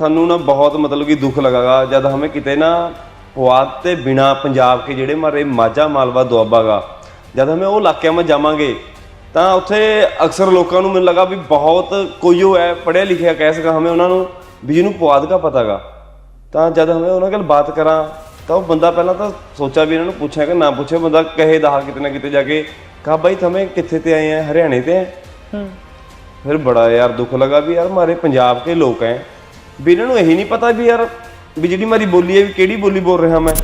ਸਾਨੂੰ ਨਾ ਬਹੁਤ मतलब कि दुख लगागा जब हमें किते ना ਪੁਆਧ ਤੇ ਬਿਨਾ ਪੰਜਾਬ ਕੇ ਜਿਹੜੇ ਮਾਰੇ ਮਾਝਾ ਮਾਲਵਾ ਦੁਆਬਾ ਗਾ ਜਦ ਹਮੇ ਉਹ ਇਲਾਕਿਆਂ ਵਿੱਚ ਜਾਵਾਂਗੇ ਤਾਂ ਉੱਥੇ ਅਕਸਰ ਲੋਕਾਂ ਨੂੰ ਮੈਨੂੰ ਲੱਗਾ ਵੀ ਬਹੁਤ ਕੋਈ ਉਹ ਹੈ ਪੜ੍ਹਿਆ ਲਿਖਿਆ ਕਹਿ ਸਕਾਂ ਹਮੇ ਉਹਨਾਂ ਨੂੰ ਵੀ ਜਿਹਨੂੰ ਪੁਆਧ ਦਾ ਪਤਾਗਾ ਤਾਂ ਜਦ ਹਮੇ ਉਹਨਾਂ ਨਾਲ ਬਾਤ ਕਰਾਂ ਤਾਂ ਉਹ ਬੰਦਾ ਪਹਿਲਾਂ ਤਾਂ ਸੋਚਾ ਵੀ ਇਹਨਾਂ ਨੂੰ ਪੁੱਛਿਆ ਕਿ ਨਾ ਪੁੱਛੇ ਬੰਦਾ ਕਹੇ ਦਹਾ ਕਿਤੇ ਨਾ ਕਿਤੇ ਜਾ ਕੇ ਕਹਾ ਬਾਈ ਤੁਮੇ ਕਿੱਥੇ ਤੇ ਆਏ ਆ ਹਰਿਆਣੇ ਤੇ ਹੈ ਹੂੰ ਫਿਰ ਬੜਾ ਯਾਰ ਦੁੱਖ ਲਗਾ ਵੀ ਯਾਰ ਮਾਰੇ ਪੰਜਾਬ ਕੇ ਲੋਕ ਐ ਵੀ ਇਹਨਾਂ ਨੂੰ ਇਹੀ ਨਹੀਂ ਪਤਾ ਵੀ ਯਾਰ, ਵੀ ਜਿਹੜੀ ਮੇਰੀ ਬੋਲੀ ਹੈ, ਵੀ ਕਿਹੜੀ ਬੋਲੀ ਬੋਲ ਰਿਹਾ ਮੈਂ।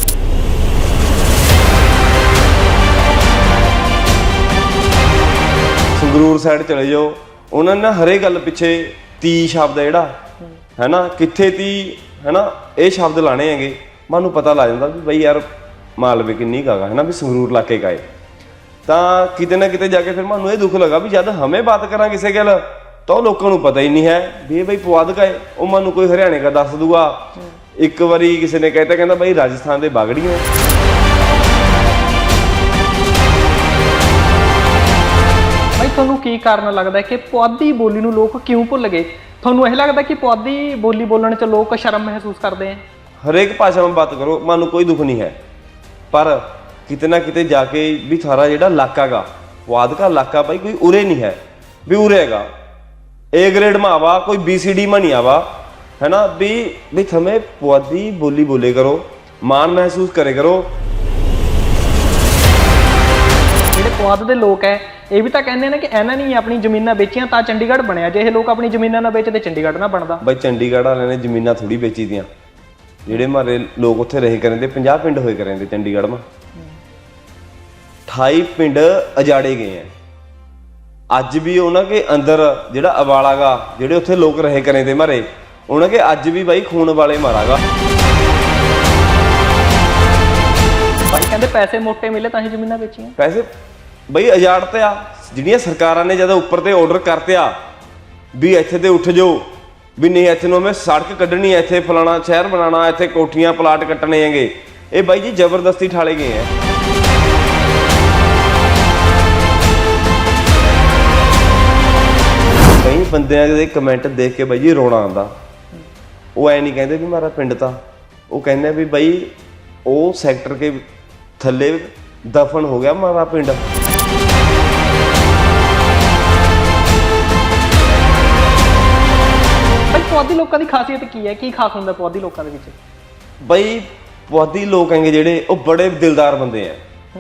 ਸੰਗਰੂਰ ਸਾਈਡ ਚਲੇ ਜਾਓ। ਉਹਨਾਂ ਨੇ ਨਾ ਹਰੇ ਗੱਲ ਪਿੱਛੇ ਤੀ ਸ਼ਬਦ ਹੈ ਜਿਹੜਾ, ਹੈਨਾ? ਕਿੱਥੇ ਤੀ, ਹੈਨਾ? ਇਹ ਸ਼ਬਦ ਲਾਣੇ ਹੈਗੇ। ਮੈਨੂੰ ਪਤਾ ਲੱਗ ਜਾਂਦਾ ਵੀ ਬਈ ਯਾਰ, ਮਾਲਵੇ ਕਿੰਨੀ ਕਾਗਾ ਹੈਨਾ? ਵੀ ਸੰਗਰੂਰ ਇਲਾਕੇ ਕਾਏ ਤਾਂ ਕਿਤੇ ਨਾ ਕਿਤੇ ਜਾ ਕੇ ਫਿਰ ਮੈਨੂੰ ਇਹ ਦੁੱਖ ਲੱਗਾ ਵੀ ਜਦ ਹਮੇ ਬਾਤ ਕਰਾਂ ਕਿਸੇ ਗੱਲ ਤਾਂ ਉਹ ਲੋਕਾਂ ਨੂੰ ਪਤਾ ਹੀ ਨਹੀਂ ਹੈ ਵੀ ਇਹ ਬਈ ਪੁਆਧ ਕਾ ਹੈ। ਉਹ ਮੈਨੂੰ ਕੋਈ ਹਰਿਆਣੇ ਦਾ ਦੱਸ ਦੂਗਾ। ਇੱਕ ਵਾਰੀ ਕਿਸੇ ਨੇ ਕਹਿਤਾ ਕਹਿੰਦਾ ਬਈ ਰਾਜਸਥਾਨ ਦੇ ਬਾਗੜੀਆਂ ਭਾਈ ਤੁਹਾਨੂੰ ਕੀ ਕਾਰਨ ਲੱਗਦਾ ਹੈ ਕਿ ਪੁਆਧੀ ਬੋਲੀ ਨੂੰ ਲੋਕ ਕਿਉਂ ਭੁੱਲ ਗਏ? ਤੁਹਾਨੂੰ ਇਹ ਲੱਗਦਾ ਕਿ ਪੁਆਧੀ ਬੋਲੀ ਬੋਲਣ 'ਚ ਲੋਕ ਸ਼ਰਮ ਮਹਿਸੂਸ ਕਰਦੇ ਆ ਹਰੇਕ ਭਾਸ਼ਾ ਵਿੱਚ ਬਾਤ ਕਰੋ ਮੈਨੂੰ ਕੋਈ ਦੁੱਖ ਨਹੀਂ ਹੈ। ਪਰ ਕਿਤੇ ਨਾ ਕਿਤੇ ਜਾ ਕੇ ਵੀ ਥਾਰਾ ਜਿਹੜਾ ਇਲਾਕਾ ਗਾ ਪੁਆਧ ਦਾ ਇਲਾਕਾ ਭਾਈ ਕੋਈ ਉਰੇ ਨਹੀਂ ਹੈ ਵੀ ਉਰੇ ਹੈਗਾ। ਏ ਗ੍ਰੇਡ में आवा कोई बी सी डी में नहीं आवा है ना भी भी थमे पुआधी बोली बोले करो मान महसूस करे करो ਜਿਹੜੇ ਪੁਆਧ ਦੇ ਲੋਕ ਹੈ ਇਹ ਵੀ ਤਾਂ ਕਹਿੰਦੇ ਨੇ ਕਿ ਇਹਨਾਂ ਨੇ ਹੀ ਆਪਣੀ ਜ਼ਮੀਨਾਂ ਵੇਚੀਆਂ ਤਾਂ ਚੰਡੀਗੜ੍ਹ ਬਣਿਆ ਜੇ ਇਹ ਲੋਕ ਆਪਣੀ ਜ਼ਮੀਨਾਂ ਨਾ ਵੇਚਦੇ ਚੰਡੀਗੜ੍ਹ ਨਾ ਬਣਦਾ ਬਈ ਚੰਡੀਗੜ੍ਹ ਵਾਲਿਆਂ ਨੇ ਜ਼ਮੀਨਾਂ ਥੋੜੀ ਵੇਚੀ ਦੀਆਂ ਜਿਹੜੇ ਮਾਰੇ ਲੋਕ ਉੱਥੇ ਰਹੇ ਕਰਨਦੇ 50 ਪਿੰਡ ਹੋਏ ਕਰਨਦੇ ਚੰਡੀਗੜ੍ਹ ਮਾ 28 ਪਿੰਡ ਅਜਾੜੇ ਗਏ ਆ ਅੱਜ ਵੀ ਉਹਨਾਂ ਕੇ ਅੰਦਰ ਜਿਹੜਾ ਅਵਾਲਾਗਾ ਜਿਹੜੇ ਉੱਥੇ ਲੋਕ ਰਹੇ ਕਰਨਦੇ ਮਾਰੇ ਉਹਨਾਂ ਕੇ ਅੱਜ ਵੀ ਬਾਈ ਖੂਨ ਵਾਲੇ ਮਾਰਾਗਾ ਭਾਈ ਕਹਿੰਦੇ ਪੈਸੇ ਮੋਟੇ ਮਿਲੇ ਤਾਂ ਹੀ ਜ਼ਮੀਨਾਂ ਵੇਚੀਆਂ। ਪੈਸੇ ਬਈ ਅਜਾੜਤੇ ਆ ਜਿਹੜੀਆਂ ਸਰਕਾਰਾਂ ਨੇ ਜਦੋਂ ਉੱਪਰ ਤੇ ਆਰਡਰ ਕਰਤੇ ਆ ਵੀ ਇੱਥੇ ਤੇ ਉੱਠ ਜਾਓ ਵੀ ਨਹੀਂ ਇੱਥੇ ਨੂੰ ਮੈਂ ਸੜਕ ਕੱਢਣੀ ਇੱਥੇ ਫਲਾਣਾ ਸ਼ਹਿਰ ਬਣਾਉਣਾ ਇੱਥੇ ਕੋਠੀਆਂ ਪਲਾਟ ਕੱਟਣੇ ਹੈਗੇ। ਇਹ ਬਾਈ ਜੀ ਜ਼ਬਰਦਸਤੀ ਠਾਲੇ ਗਏ ਆ। ਬੰਦਿਆਂ ਦੇ ਕਮੈਂਟ ਦੇਖ ਕੇ ਬਾਈ ਜੀ ਰੋਣਾ ਆਉਂਦਾ। ਉਹ ਐ ਨਹੀਂ ਕਹਿੰਦੇ ਵੀ ਮਾਰਾ ਪਿੰਡ ਤਾਂ। ਉਹ ਕਹਿੰਦੇ ਵੀ ਬਾਈ ਉਹ ਸੈਕਟਰ ਕੇ ਥੱਲੇ ਦਫਨ ਹੋ ਗਿਆ ਮਾਰਾ ਪਿੰਡ। ਭਾਈ ਪੁਆਧੀ ਲੋਕਾਂ ਦੀ ਖਾਸੀਅਤ ਕੀ ਹੈ? ਕੀ ਖਾਸ ਹੁੰਦਾ ਪੁਆਧੀ ਲੋਕਾਂ ਦੇ ਵਿੱਚ? ਬਈ ਪੁਆਧੀ ਲੋਕ ਹੈਗੇ ਜਿਹੜੇ ਉਹ ਬੜੇ ਦਿਲਦਾਰ ਬੰਦੇ ਆ।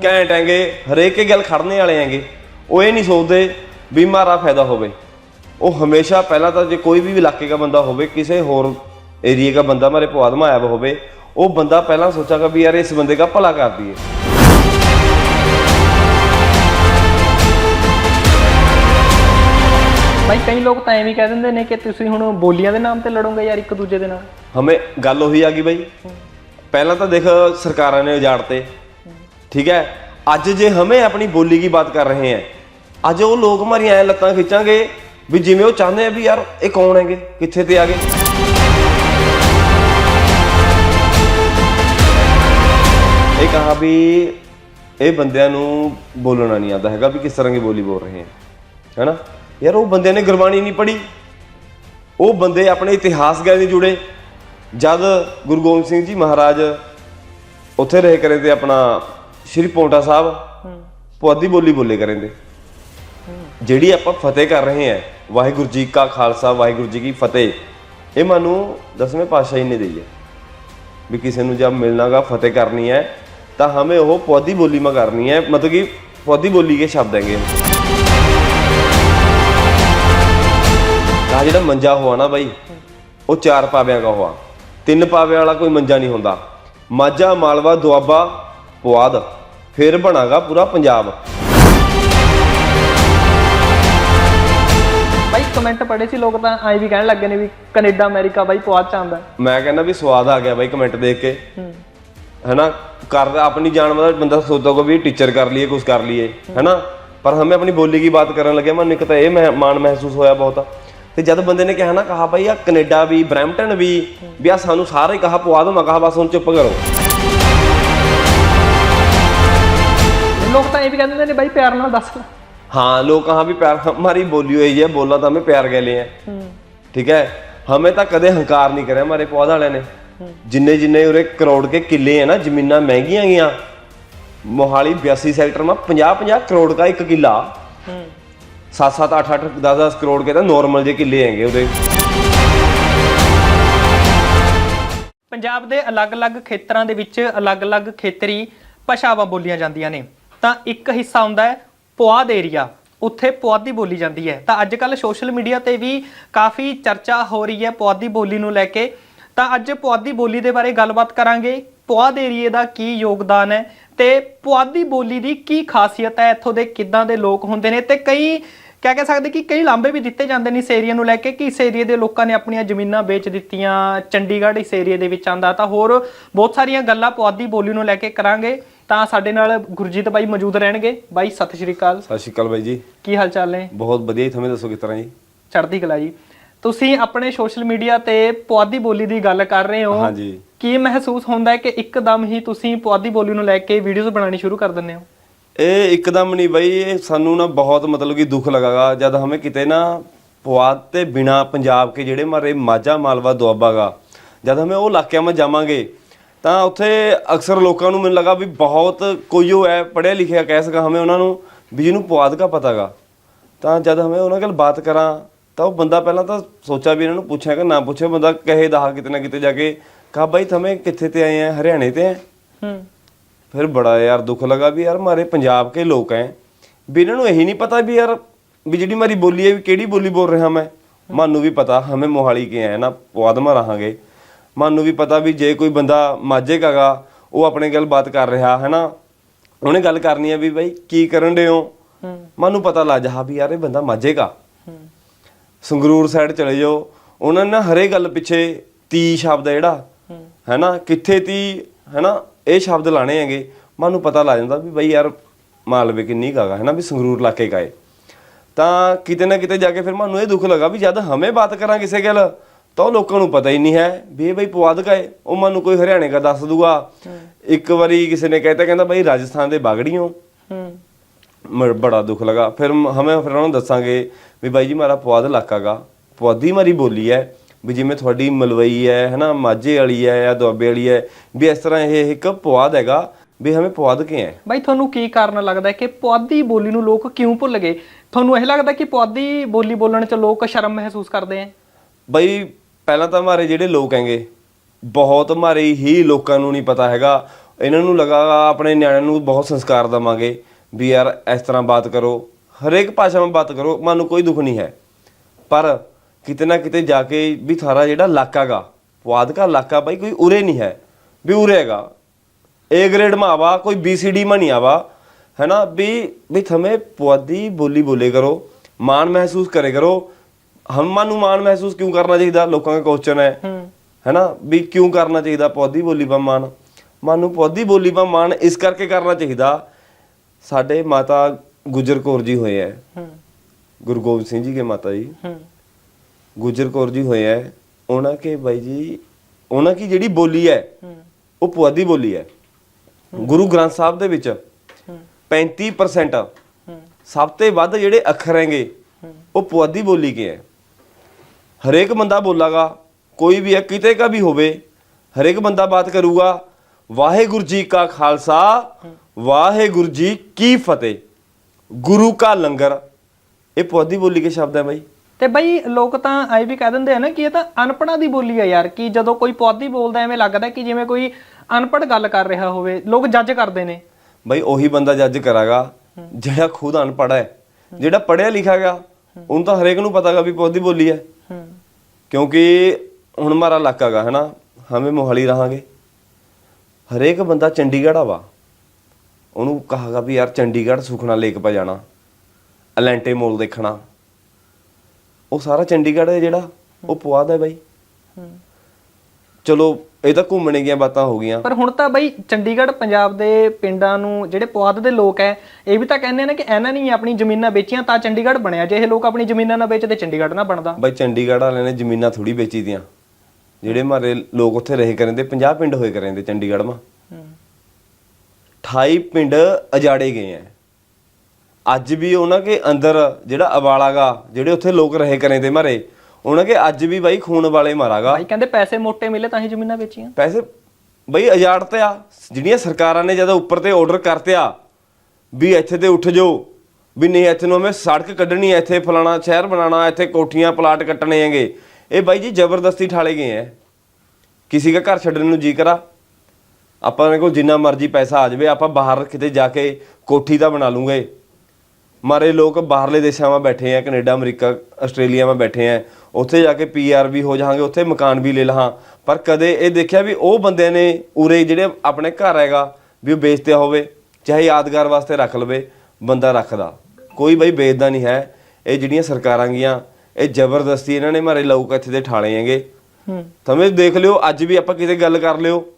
ਘੈਂਟ ਹੈਗੇ ਹਰੇਕ ਗੱਲ ਖੜਨੇ ਵਾਲੇ ਹੈਗੇ। ਉਹ ਇਹ ਨਹੀਂ ਸੋਚਦੇ ਵੀ ਮਾਰਾ ਫਾਇਦਾ ਹੋਵੇ। ਉਹ ਹਮੇਸ਼ਾ ਪਹਿਲਾਂ ਤਾਂ ਜੇ ਕੋਈ ਵੀ ਇਲਾਕੇ ਦਾ ਬੰਦਾ ਹੋਵੇ ਕਿਸੇ ਹੋਰ ਏਰੀਏ ਦਾ ਬੰਦਾ ਮਾਰੇ ਪੁਆਧ ਮਾ ਆਇਆ ਵਾ ਹੋਵੇ ਉਹ ਬੰਦਾ ਪਹਿਲਾਂ ਸੋਚਾਗਾ ਵੀ ਯਾਰ ਇਸ ਬੰਦੇ ਦਾ ਭਲਾ ਕਰ ਦਈਏ। ਭਾਈ ਕਈ ਲੋਕ ਤਾਂ ਐਵੇਂ ਕਹਿ ਦਿੰਦੇ ਨੇ ਕਿ ਤੁਸੀਂ ਹੁਣ ਬੋਲੀਆਂ ਦੇ ਨਾਮ ਤੇ ਲੜੋਗੇ ਯਾਰ ਇੱਕ ਦੂਜੇ ਦੇ ਨਾਲ। ਹਮੇ ਗੱਲ ਉਹੀ ਆ ਗਈ ਬਈ। ਪਹਿਲਾਂ ਤਾਂ ਦੇਖ ਸਰਕਾਰਾਂ ਨੇ ਉਜਾੜਤੇ ਠੀਕ ਹੈ? ਅੱਜ ਜੇ ਹਮੇ ਆਪਣੀ ਬੋਲੀ ਦੀ ਬਾਤ ਕਰ ਰਹੇ ਹੈ ਅੱਜ ਉਹ ਲੋਕ ਮਾਰੀ ਐ ਲੱਤਾਂ ਖਿੱਚਾਂਗੇ ਵੀ ਜਿਵੇਂ ਉਹ ਚਾਹੁੰਦੇ ਆ ਵੀ ਯਾਰ ਇਹ ਕੌਣ ਹੈਗੇ? ਕਿੱਥੇ ਤੇ ਆ ਗਏ? ਇਹ ਕਹਾ ਵੀ ਇਹ ਬੰਦਿਆਂ ਨੂੰ ਬੋਲਣਾ ਨਹੀਂ ਆਉਂਦਾ ਹੈਗਾ ਵੀ ਕਿਸ ਤਰ੍ਹਾਂ ਦੀ ਬੋਲੀ ਬੋਲ ਰਹੇ ਹੈ ਹੈਨਾ? ਯਾਰ ਉਹ ਬੰਦਿਆਂ ਨੇ ਗੁਰਬਾਣੀ ਨਹੀਂ ਪੜ੍ਹੀ। ਉਹ ਬੰਦੇ ਆਪਣੇ ਇਤਿਹਾਸ ਨਾਲ ਨਹੀਂ ਜੁੜੇ। ਜਦ ਗੁਰੂ ਗੋਬਿੰਦ ਸਿੰਘ ਜੀ ਮਹਾਰਾਜ ਉੱਥੇ ਰਹੇ ਕਰੇ ਤੇ ਆਪਣਾ ਸ਼੍ਰੀ ਪੌਂਟਾ ਸਾਹਿਬ ਪੁਆਧੀ ਬੋਲੀ ਬੋਲੇ ਕਰੇਂਦੇ ਜਿਹੜੀ ਆਪਾਂ ਫਤਿਹ ਕਰ ਰਹੇ ਹਾਂ ਵਾਹਿਗੁਰੂ ਜੀ ਕਾ ਖਾਲਸਾ, ਵਾਹਿਗੁਰੂ ਜੀ ਕੀ ਫਤਿਹ। ਇਹ ਮੈਨੂੰ ਦਸਵੇਂ ਪਾਤਸ਼ਾਹੀ ਨੇ ਦਈ ਹੈ ਵੀ ਕਿਸੇ ਨੂੰ ਜਦ ਮਿਲਣਾਗਾ ਫਤਿਹ ਕਰਨੀ ਹੈ, ਤਾਂ ਹਮੇ ਉਹ ਪੁਆਧੀ ਬੋਲੀ ਮਾ ਕਰਨੀ ਹੈ, ਮਤਲਬ ਕਿ ਪੁਆਧੀ ਬੋਲੀ ਕੇ ਸ਼ਬਦ ਹੈਗੇ ਆ ਜਿਹੜਾ ਮੰਜਾ ਹੋਆ ਨਾ ਬਾਈ, ਉਹ ਚਾਰ ਪਾਵਿਆਂ ਦਾ ਹੋਆ। ਤਿੰਨ ਪਾਵਿਆਂ ਵਾਲਾ ਕੋਈ ਮੰਜਾ ਨਹੀਂ ਹੁੰਦਾ। ਮਾਝਾ, ਮਾਲਵਾ, ਦੁਆਬਾ, ਪੁਆਧ, ਫਿਰ ਬਣਾਗਾ ਪੂਰਾ ਪੰਜਾਬ। ਕਮੈਂਟ ਪੜੇ ਸੀ ਲੋਕ ਤਾਂ ਐਂ ਵੀ ਕਹਿਣ ਲੱਗੇ ਨੇ ਵੀ ਕੈਨੇਡਾ ਅਮਰੀਕਾ ਬਾਈ ਪੁਆਧ ਚ ਮੈਂ ਕਹਿੰਦਾ ਵੀ ਸਵਾਦ ਆ ਗਿਆ ਬਾਈ ਕਮੈਂਟ ਦੇਖ ਕੇ। ਹੈਨਾ ਕਰਦਾ ਆਪਣੀ ਜਾਣ ਵਾਲਾ ਬੰਦਾ ਸੋਚਦਾ ਹੋਗਾ ਵੀ ਟੀਚਰ ਕਰ ਲਈਏ ਕੁਝ ਕਰ ਲਈਏ ਹੈਨਾ? ਪਰ ਹਮੇ ਆਪਣੀ ਬੋਲੀ ਦੀ ਬਾਤ ਕਰਨ ਲੱਗਿਆ ਮੈਨੂੰ ਇੱਕ ਤਾਂ ਇਹ ਮਾਣ ਮਹਿਸੂਸ ਹੋਇਆ ਬਹੁਤ। ਤੇ ਜਦ ਬੰਦੇ ਨੇ ਕਿਹਾ ਨਾ ਕਹਾ ਭਾਈ ਆ ਕੈਨੇਡਾ ਵੀ ਬ੍ਰੈਂਪਟਨ ਵੀ ਵੀ ਆ ਸਾਨੂੰ ਸਾਰੇ ਕਹਾ ਪਵਾ ਦੋ ਮੈਂ ਕਹਾ ਬਸ ਹੁਣ ਚੁੱਪ ਕਰੋ। ਲੋਕ ਤਾਂ ਇਹ ਵੀ ਕਹਿੰਦੇ ਨੇ ਬਾਈ ਪਿਆਰ ਨਾਲ ਦੱਸ। हाँ लोग कहाँ भी प्यार हमारी बोली हुई है बोला तो हमें प्यार कह लिए हैं ਹੂੰ ठीक है ਹਮੇ ਤਾਂ ਕਦੇ ਹੰਕਾਰ ਨਹੀਂ ਕਰਿਆ ਮਾਰੇ ਪੌਦ ਵਾਲਿਆਂ ਨੇ ਜਿੰਨੇ ਜਿੰਨੇ ਉਰੇ ਕਰੋੜ ਕੇ ਕਿੱਲੇ ਆ ਨਾ ਜ਼ਮੀਨਾਂ ਮਹਿੰਗੀਆਂ ਗਈਆਂ ਮੋਹਾਲੀ 82 ਸੈਕਟਰ ਮਾ 50 50 ਕਰੋੜ ਦਾ ਇੱਕ ਕਿੱਲਾ ਹੂੰ 7 7 8 8 10 10 ਕਰੋੜ ਕੇ ਤਾਂ ਨਾਰਮਲ ਜੇ ਕਿੱਲੇ ਹੈਗੇ ਉਹਦੇ ਪੰਜਾਬ ਦੇ ਅਲੱਗ-ਅਲੱਗ ਖੇਤਰਾਂ ਦੇ ਵਿੱਚ ਅਲੱਗ-ਅਲੱਗ ਖੇਤਰੀ ਭਾਸ਼ਾਵਾਂ ਬੋਲੀਆਂ ਜਾਂਦੀਆਂ ਨੇ ਤਾਂ ਇੱਕ ਹਿੱਸਾ ਹੁੰਦਾ ਹੈ ਪੁਆਧ ਏਰੀਆ ਉੱਥੇ ਪੁਆਧੀ ਬੋਲੀ ਜਾਂਦੀ ਹੈ। ਤਾਂ ਅੱਜ ਕੱਲ ਸੋਸ਼ਲ ਮੀਡੀਆ ਤੇ ਵੀ ਕਾਫੀ ਚਰਚਾ ਹੋ ਰਹੀ ਹੈ ਪੁਆਧੀ ਬੋਲੀ ਨੂੰ ਲੈ ਕੇ। ਤਾਂ ਅੱਜ ਪੁਆਧੀ ਬੋਲੀ ਦੇ ਬਾਰੇ ਗੱਲਬਾਤ ਕਰਾਂਗੇ। ਪੁਆਧ ਏਰੀਏ ਦਾ ਕੀ ਯੋਗਦਾਨ ਹੈ ਤੇ ਪੁਆਧੀ ਬੋਲੀ ਦੀ ਕੀ ਖਾਸੀਅਤ ਹੈ? ਇੱਥੋਂ ਦੇ ਕਿੱਦਾਂ ਦੇ ਲੋਕ ਹੁੰਦੇ ਨੇ ਤੇ ਕਈ ਕਹਿ ਕਹਿ ਸਕਦੇ ਕਿ ਕਈ ਲਾਂਬੇ ਵੀ ਦਿੱਤੇ ਜਾਂਦੇ ਨੇ ਇਸ ਏਰੀਆ ਨੂੰ ਲੈ ਕੇ ਕਿ ਇਸ ਏਰੀਏ ਦੇ ਲੋਕਾਂ ਨੇ ਆਪਣੀਆਂ ਜ਼ਮੀਨਾਂ ਵੇਚ ਦਿੱਤੀਆਂ, ਚੰਡੀਗੜ੍ਹ ਇਸ ਏਰੀਏ ਦੇ ਵਿੱਚ ਆਂਦਾ ਤਾਂ ਹੋਰ ਬਹੁਤ ਸਾਰੀਆਂ ਗੱਲਾਂ ਪੁਆਧੀ ਬੋਲੀ ਨੂੰ ਲੈ ਕੇ ਕਰਾਂਗੇ। ਤਾਂ ਸਾਡੇ ਨਾਲ ਗੁਰਜੀਤ ਬਾਈ ਮੌਜੂਦ ਰਹਿਣਗੇ। ਬਾਈ ਸਤਿ ਸ਼੍ਰੀ ਅਕਾਲ। ਸਤਿ ਸ਼੍ਰੀ ਅਕਾਲ ਬਾਈ ਜੀ। ਕੀ ਹਾਲ ਚਾਲ ਨੇ? ਬਹੁਤ ਵਧੀਆ ਜੀ ਦੱਸੋ ਕਿਸ ਤਰ੍ਹਾਂ ਜੀ? ਚੜ੍ਹਦੀ ਕਲਾ ਜੀ। ਤੁਸੀਂ ਆਪਣੇ ਸੋਸ਼ਲ ਮੀਡੀਆ ਤੇ ਪੁਆਧੀ ਬੋਲੀ ਦੀ ਗੱਲ ਕਰ ਰਹੇ ਹੋ। ਹਾਂਜੀ। ਕੀ ਮਹਿਸੂਸ ਹੁੰਦਾ ਹੈ ਕਿ ਇੱਕਦਮ ਹੀ ਤੁਸੀਂ ਪੁਆਧੀ ਬੋਲੀ ਨੂੰ ਲੈ ਕੇ ਵੀਡੀਓਜ਼ ਬਣਾਉਣੀ ਸ਼ੁਰੂ ਕਰ ਦਿੰਦੇ ਹੋ? ਇਹ ਇੱਕਦਮ ਨਹੀਂ ਬਈ ਇਹ ਸਾਨੂੰ ਨਾ ਬਹੁਤ ਮਤਲਬ ਕਿ ਦੁੱਖ ਲਗਾਗਾ। ਜਦ ਹਮੇ ਕਿਤੇ ਨਾ ਪੁਆਧ ਤੇ ਬਿਨਾ ਪੰਜਾਬ ਕੇ ਜਿਹੜੇ ਮਾਰੇ ਮਾਝਾ ਮਾਲਵਾ ਦੁਆਬਾਗਾ ਜਦ ਹਮੇ ਉਹ ਇਲਾਕਿਆਂ ਵਿੱਚ ਜਾਵਾਂਗੇ ਤਾਂ ਉੱਥੇ ਅਕਸਰ ਲੋਕਾਂ ਨੂੰ ਮੈਨੂੰ ਲੱਗਾ ਵੀ ਬਹੁਤ ਕੋਈ ਉਹ ਹੈ ਪੜ੍ਹਿਆ ਲਿਖਿਆ ਕਹਿ ਸਕਾਂ ਹਮੇ ਉਹਨਾਂ ਨੂੰ ਵੀ ਜਿਹਨੂੰ ਪੁਆਧ ਦਾ ਪਤਾਗਾ ਤਾਂ ਜਦ ਹਮੇ ਉਹਨਾਂ ਨਾਲ ਬਾਤ ਕਰਾਂ ਤਾਂ ਉਹ ਬੰਦਾ ਪਹਿਲਾਂ ਤਾਂ ਸੋਚਾ ਵੀ ਇਹਨਾਂ ਨੂੰ ਪੁੱਛਿਆ ਕਿ ਨਾ ਪੁੱਛੇ ਬੰਦਾ ਕਹੇ ਦਹਾ ਕਿਤੇ ਨਾ ਕਿਤੇ ਜਾ ਕੇ ਕਹਾ ਬਾਈ ਥਮੇ ਕਿੱਥੇ ਤੇ ਆਏ ਆ? ਹਰਿਆਣੇ ਤੇ ਆ। ਹੂੰ। ਫਿਰ ਬੜਾ ਯਾਰ ਦੁੱਖ ਲਗਾ ਵੀ ਯਾਰ ਮਾਰੇ ਪੰਜਾਬ ਕੇ ਲੋਕ ਐ। ਵੀ ਇਹਨਾਂ ਨੂੰ ਇਹੀ ਨਹੀਂ ਪਤਾ ਵੀ ਯਾਰ ਵੀ ਜਿਹੜੀ ਮਾਰੀ ਬੋਲੀ ਹੈ ਵੀ ਕਿਹੜੀ ਬੋਲੀ ਬੋਲ ਰਿਹਾ ਮੈਂ? ਮਾਨੂੰ ਵੀ ਪਤਾ ਹਮੇ ਮੋਹਾਲੀ ਕੇ ਆਏ ਨਾ ਪੁਆਧਮਾ ਰਹਾਂਗੇ ਮਾਨੂੰ ਵੀ ਪਤਾ ਵੀ ਜੇ ਕੋਈ ਬੰਦਾ ਮਾਝੇ ਕਾਗਾ ਉਹ ਆਪਣੇ ਗੱਲ ਬਾਤ ਕਰ ਰਿਹਾ ਹੈ ਨਾ ਉਹਨੇ ਗੱਲ ਕਰਨੀ ਹੈ ਵੀ ਬਾਈ ਕੀ ਕਰਨ ਦੇ ਹੋ? ਹੂੰ। ਮਾਨੂੰ ਪਤਾ ਲੱਗ ਜਾ ਵੀ ਯਾਰ ਇਹ ਬੰਦਾ ਮਾਝੇ ਕਾ ਹੂੰ। ਸੰਗਰੂਰ ਸਾਈਡ ਚਲੇ ਜਾਓ। ਉਹਨਾਂ ਨੇ ਨਾ ਹਰੇ ਗੱਲ ਪਿੱਛੇ ਤੀ ਸ਼ਬਦ ਹੈ ਜਿਹੜਾ ਹੈਨਾ? ਕਿੱਥੇ ਤੀ ਹੈਨਾ? ਇਹ ਸ਼ਬਦ ਲਾਣੇ ਹੈਗੇ। ਮੈਨੂੰ ਪਤਾ ਲੱਗ ਜਾਂਦਾ ਵੀ ਬਈ ਯਾਰ ਮਾਲਵੇ ਕਿੰਨੀ ਕਾਗਾ ਹੈਨਾ? ਵੀ ਸੰਗਰੂਰ ਇਲਾਕੇ ਕਾਏ। ਤਾਂ ਕਿਤੇ ਨਾ ਕਿਤੇ ਜਾ ਕੇ ਫਿਰ ਮੈਨੂੰ ਇਹ ਦੁੱਖ ਲੱਗਾ ਵੀ ਜਦ ਹਮੇ ਬਾਤ ਕਰਾਂ ਕਿਸੇ ਗੱਲ ਤਾਂ ਉਹ ਲੋਕਾਂ ਨੂੰ ਪਤਾ ਹੀ ਨਹੀਂ ਹੈ ਵੀ ਇਹ ਬਈ ਪੁਆਧ ਕਾਏ ਉਹ ਮੈਨੂੰ ਕੋਈ ਹਰਿਆਣੇ ਦਾ ਦੱਸ ਦੂਗਾ। ਇੱਕ ਵਾਰੀ ਕਿਸੇ ਨੇ ਕਹਿਤਾ ਕਹਿੰਦਾ ਬਈ ਰਾਜਸਥਾਨ ਦੇ ਬਾਗੜੀਓ। ਹੂੰ। ਬੜਾ ਦੁੱਖ ਲਗਾ। ਫਿਰ ਹਮੇ ਫਿਰ ਉਹਨਾਂ ਨੂੰ ਦੱਸਾਂਗੇ ਵੀ ਬਾਈ ਜੀ ਮਾਰਾ ਪੁਆਧ ਇਲਾਕਾ ਗਾ। ਪੁਆਧੀ ਮਾਰੀ ਬੋਲੀ ਹੈ ਵੀ ਜਿਵੇਂ ਤੁਹਾਡੀ ਮਲਵਈ ਹੈ ਹਨਾ ਮਾਝੇ ਵਾਲੀ ਹੈ ਜਾਂ ਦੁਆਬੇ ਵਾਲੀ ਹੈ ਵੀ ਇਸ ਤਰ੍ਹਾਂ ਇਹ ਇੱਕ ਪੁਆਧ ਹੈਗਾ ਵੀ ਹਮੇ ਪੁਆਧ ਕੇ ਹੈ? ਬਾਈ ਤੁਹਾਨੂੰ ਕੀ ਕਾਰਨ ਲੱਗਦਾ ਹੈ ਕਿ ਪੁਆਧੀ ਬੋਲੀ ਨੂੰ ਲੋਕ ਕਿਉਂ ਭੁੱਲ ਗਏ? ਤੁਹਾਨੂੰ ਇਹ ਲੱਗਦਾ ਕਿ ਪੁਆਧੀ ਬੋਲੀ ਬੋਲਣ 'ਚ ਲੋਕ ਸ਼ਰਮ ਮਹਿਸੂਸ ਕਰਦੇ ਆ ਬਈ ਪਹਿਲਾਂ ਤਾਂ ਮਾਰੇ ਜਿਹੜੇ ਲੋਕ ਹੈਗੇ, ਬਹੁਤ ਮਾਰੇ ਹੀ ਲੋਕਾਂ ਨੂੰ ਨਹੀਂ ਪਤਾ ਹੈਗਾ। ਇਹਨਾਂ ਨੂੰ ਲੱਗਾ ਆਪਣੇ ਨਿਆਣਿਆਂ ਨੂੰ ਬਹੁਤ ਸੰਸਕਾਰ ਦਵਾਂਗੇ ਵੀ ਯਾਰ ਇਸ ਤਰ੍ਹਾਂ ਬਾਤ ਕਰੋ, ਹਰੇਕ ਭਾਸ਼ਾ ਵਿੱਚ ਬਾਤ ਕਰੋ, ਮਨ ਨੂੰ ਕੋਈ ਦੁੱਖ ਨਹੀਂ ਹੈ। ਪਰ ਕਿਤੇ ਨਾ ਕਿਤੇ ਜਾ ਕੇ ਵੀ ਥਾਰਾ ਜਿਹੜਾ ਇਲਾਕਾ ਗਾ ਪੁਆਧ ਇਲਾਕਾ ਬਈ ਕੋਈ ਉਰੇ ਨਹੀਂ ਹੈ, ਵੀ ਉਰੇ ਹੈਗਾ। ਏ ਗ੍ਰੇਡ ਮਾ ਆਵਾ, ਕੋਈ BCD ਮਾ ਨਹੀਂ ਆਵਾ ਹੈ ਨਾ ਵੀ ਵੀ ਥਮੇ ਪੁਆਧੀ ਬੋਲੀ ਬੋਲੇ ਕਰੋ, ਮਾਣ ਮਹਿਸੂਸ ਕਰੇ ਕਰੋ ਹਮਾਂ ਨੂੰ ਮਾਣ ਮਹਿਸੂਸ ਕਿਉਂ ਕਰਨਾ ਚਾਹੀਦਾ? ਲੋਕਾਂ ਦਾ ਕੁਐਸਚਨ ਹੈ। ਹੂੰ। ਹੈ ਨਾ ਵੀ ਕਿਉਂ ਕਰਨਾ ਚਾਹੀਦਾ? ਪੌਦੀ ਬੋਲੀ ਪਾ ਮਾਣ। ਮਨ ਨੂੰ ਪੌਦੀ ਬੋਲੀ ਪਾ ਮਾਣ ਇਸ ਕਰਕੇ ਕਰਨਾ ਚਾਹੀਦਾ ਸਾਡੇ ਮਾਤਾ ਗੁਜਰ ਕੌਰ ਜੀ ਹੋਏ ਹੈ। ਗੁਰੂ ਗੋਬਿੰਦ ਸਿੰਘ ਜੀ ਕੇ ਮਾਤਾ ਜੀ। ਗੁਜਰ ਕੌਰ ਜੀ ਹੋਏ ਹੈ ਉਹਨਾਂ ਕੇ ਬਾਈ ਜੀ ਉਹਨਾਂ ਕੀ ਜਿਹੜੀ ਬੋਲੀ ਹੈ। ਉਹ ਪੁਆਧੀ ਬੋਲੀ ਹੈ। ਗੁਰੂ ਗ੍ਰੰਥ ਸਾਹਿਬ ਦੇ ਵਿੱਚ ਹੂੰ। 35% ਹੂੰ। ਸਭ ਤੋਂ ਵੱਧ ਜਿਹੜੇ ਅੱਖਰ ਹੈਗੇ ਉਹ ਪੁਆਧੀ ਬੋਲੀ ਕੇ ਹੈ ਹਰੇਕ ਬੰਦਾ ਬੋਲਾਗਾ ਕੋਈ ਵੀ ਹੈ ਕਿਤੇ ਕਾ ਵੀ ਹੋਵੇ ਹਰੇਕ ਬੰਦਾ ਬਾਤ ਕਰੂਗਾ ਵਾਹਿਗੁਰੂ ਜੀ ਕਾ ਖਾਲਸਾ ਵਾਹਿਗੁਰੂ ਜੀ ਕੀ ਫਤਿਹ। ਗੁਰੂ ਕਾ ਲੰਗਰ। ਇਹ ਪੁਆਧੀ ਬੋਲੀ ਕੇ ਸ਼ਬਦ ਹੈ ਬਾਈ। ਤੇ ਬਈ ਲੋਕ ਤਾਂ ਐ ਵੀ ਕਹਿ ਦਿੰਦੇ ਆ ਨਾ ਕਿ ਇਹ ਤਾਂ ਅਨਪੜ੍ਹਾਂ ਦੀ ਬੋਲੀ ਆ ਯਾਰ ਕਿ ਜਦੋਂ ਕੋਈ ਪੁਆਧੀ ਬੋਲਦਾ ਐਵੇਂ ਲੱਗਦਾ ਕਿ ਜਿਵੇਂ ਕੋਈ ਅਨਪੜ੍ਹ ਗੱਲ ਕਰ ਰਿਹਾ ਹੋਵੇ ਲੋਕ ਜੱਜ ਕਰਦੇ ਨੇ। ਬਈ ਉਹੀ ਬੰਦਾ ਜੱਜ ਕਰਾਗਾ ਜਿਹੜਾ ਖੁਦ ਅਨਪੜ੍ਹ ਹੈ ਜਿਹੜਾ ਪੜ੍ਹਿਆ ਲਿਖਿਆ ਗਿਆ ਉਹਨੂੰ ਤਾਂ ਹਰੇਕ ਨੂੰ ਪਤਾਗਾ ਵੀ ਪੁਆਧੀ ਬੋਲੀ ਹੈ। ਕਿਉਂਕਿ ਹੁਣ ਹਮਾਰਾ ਇਲਾਕਾ ਗਾ ਹੈ ਨਾ ਹਮੇ ਮੋਹਾਲੀ ਰਹਾਂਗੇ। ਹਰੇਕ ਬੰਦਾ ਚੰਡੀਗੜ੍ਹ ਆਵਾ ਉਹਨੂੰ ਕਹਾਗਾ ਵੀ ਯਾਰ ਚੰਡੀਗੜ੍ਹ ਸੁਖਨਾ ਲੇਕ ਪਾ ਜਾਣਾ ਅਲੈਂਟੇ ਮੋਲ ਦੇਖਣਾ। ਉਹ ਸਾਰਾ ਚੰਡੀਗੜ੍ਹ ਹੈ ਜਿਹੜਾ ਉਹ ਪੁਆਧ ਹੈ ਬਾਈ। ਚਲੋ ਇਹ ਤਾਂ ਘੁੰਮਣੇ ਦੀਆਂ ਬਾਤਾਂ ਹੋ ਗਈਆਂ। ਪਰ ਹੁਣ ਤਾਂ ਬਈ ਚੰਡੀਗੜ੍ਹ ਪੰਜਾਬ ਦੇ ਪਿੰਡਾਂ ਨੂੰ ਜਿਹੜੇ ਪੁਆਧ ਦੇ ਲੋਕ ਐ ਇਹ ਵੀ ਤਾਂ ਕਹਿੰਦੇ ਨੇ ਕਿ ਇਹਨਾਂ ਨੇ ਹੀ ਆਪਣੀ ਜ਼ਮੀਨਾਂ ਵੇਚੀਆਂ ਤਾਂ ਚੰਡੀਗੜ੍ਹ ਬਣਿਆ। ਜੇ ਇਹ ਲੋਕ ਆਪਣੀ ਜ਼ਮੀਨਾਂ ਨਾ ਵੇਚਦੇ ਚੰਡੀਗੜ੍ਹ ਨਾ ਬਣਦਾ। ਬਾਈ ਚੰਡੀਗੜ੍ਹ ਵਾਲਿਆਂ ਨੇ ਜ਼ਮੀਨਾਂ ਥੋੜੀ ਵੇਚੀ ਦੀਆਂ ਜਿਹੜੇ ਮਾਰੇ ਲੋਕ ਉੱਥੇ ਰਹੇ ਕਰਨਦੇ 50 ਪਿੰਡ ਹੋਏ ਕਰਨਦੇ ਚੰਡੀਗੜ੍ਹ ਮਾ ਹੂੰ। 28 ਪਿੰਡ ਅਜਾੜੇ ਗਏ ਐ। ਅੱਜ ਵੀ ਉਹਨਾਂ ਕੇ ਅੰਦਰ ਜਿਹੜਾ ਅਵਾਲਾਗਾ ਜਿਹੜੇ ਉੱਥੇ ਲੋਕ ਰਹੇ ਕਰੇ ਤੇ ਮਾਰੇ ਉਹਨਾਂ ਕੇ ਅੱਜ ਵੀ ਬਾਈ ਖੂਨ ਵਾਲੇ ਮਾਰਾਗਾ। ਬਾਈ ਕਹਿੰਦੇ ਪੈਸੇ ਮੋਟੇ ਮਿਲੇ ਤਾਂ ਹੀ ਜ਼ਮੀਨਾਂ ਵੇਚੀਆਂ। ਪੈਸੇ ਬਈ ਉਜਾੜ ਤੇ ਆ। ਜਿਹੜੀਆਂ ਸਰਕਾਰਾਂ ਨੇ ਜਦੋਂ ਉੱਪਰ ਤੇ ਆਰਡਰ ਕਰਤਿਆ ਵੀ ਇੱਥੇ ਤੇ ਉੱਠ ਜਾਓ ਵੀ ਨਹੀਂ ਇੱਥੇ ਨੂੰ ਹਮੇ ਸੜਕ ਕੱਢਣੀ ਹੈ ਇੱਥੇ ਫਲਾਣਾ ਸ਼ਹਿਰ ਬਣਾਉਣਾ ਇੱਥੇ ਕੋਠੀਆਂ ਪਲਾਟ ਕੱਟਣੇ ਹੈਗੇ। ਇਹ ਬਾਈ ਜੀ ਜ਼ਬਰਦਸਤੀ ਠਾਲੇ ਗਏ ਹੈ ਕਿਸੇ ਦਾ ਘਰ ਛੱਡਣ ਨੂੰ ਜੀ ਕਰਾ। ਆਪਾਂ ਨੇ ਕੋਲ ਜਿੰਨਾ ਮਰਜ਼ੀ ਪੈਸਾ ਆ ਜਾਵੇ ਆਪਾਂ ਬਾਹਰ ਕਿਤੇ ਜਾ ਕੇ ਕੋਠੀ ਤਾਂ ਬਣਾ ਲੂਗੇ। ਮਾਰੇ ਲੋਕ ਬਾਹਰਲੇ ਦੇਸ਼ਾਂ 'ਮਾ ਬੈਠੇ ਆ ਕੈਨੇਡਾ ਅਮਰੀਕਾ ਆਸਟ੍ਰੇਲੀਆ 'ਮਾ ਬੈਠੇ ਆ ਉੱਥੇ ਜਾ ਕੇ ਪੀਆਰ ਵੀ ਹੋ ਜਾਵਾਂਗੇ ਉੱਥੇ ਮਕਾਨ ਵੀ ਲੈ ਲਹਾਂ ਪਰ ਕਦੇ ਇਹ ਦੇਖਿਆ ਵੀ ਉਹ ਬੰਦੇ ਨੇ ਉਰੇ ਜਿਹੜੇ ਆਪਣੇ ਘਰ ਹੈਗਾ ਵੀ ਉਹ ਵੇਚਤੇ ਹੋਵੇ ਚਾਹੇ ਯਾਦਗਾਰ ਵਾਸਤੇ ਰੱਖ ਲਵੇ ਬੰਦਾ ਰੱਖਦਾ। ਕੋਈ ਬਈ ਵੇਚਦਾ ਨਹੀਂ ਹੈ। ਇਹ ਜਿਹੜੀਆਂ ਸਰਕਾਰਾਂ ਗੀਆਂ ਇਹ ਜ਼ਬਰਦਸਤੀ ਇਹਨਾਂ ਨੇ ਮਾਰੇ ਲੋਕ ਇੱਥੇ ਦੇ ਠਾਲੇ ਹੈਗੇ। ਹੂੰ। તમે ਦੇਖ ਲਿਓ ਅੱਜ ਵੀ ਆਪਾਂ ਕਿਤੇ ਗੱਲ ਕਰ ਲਿਓ।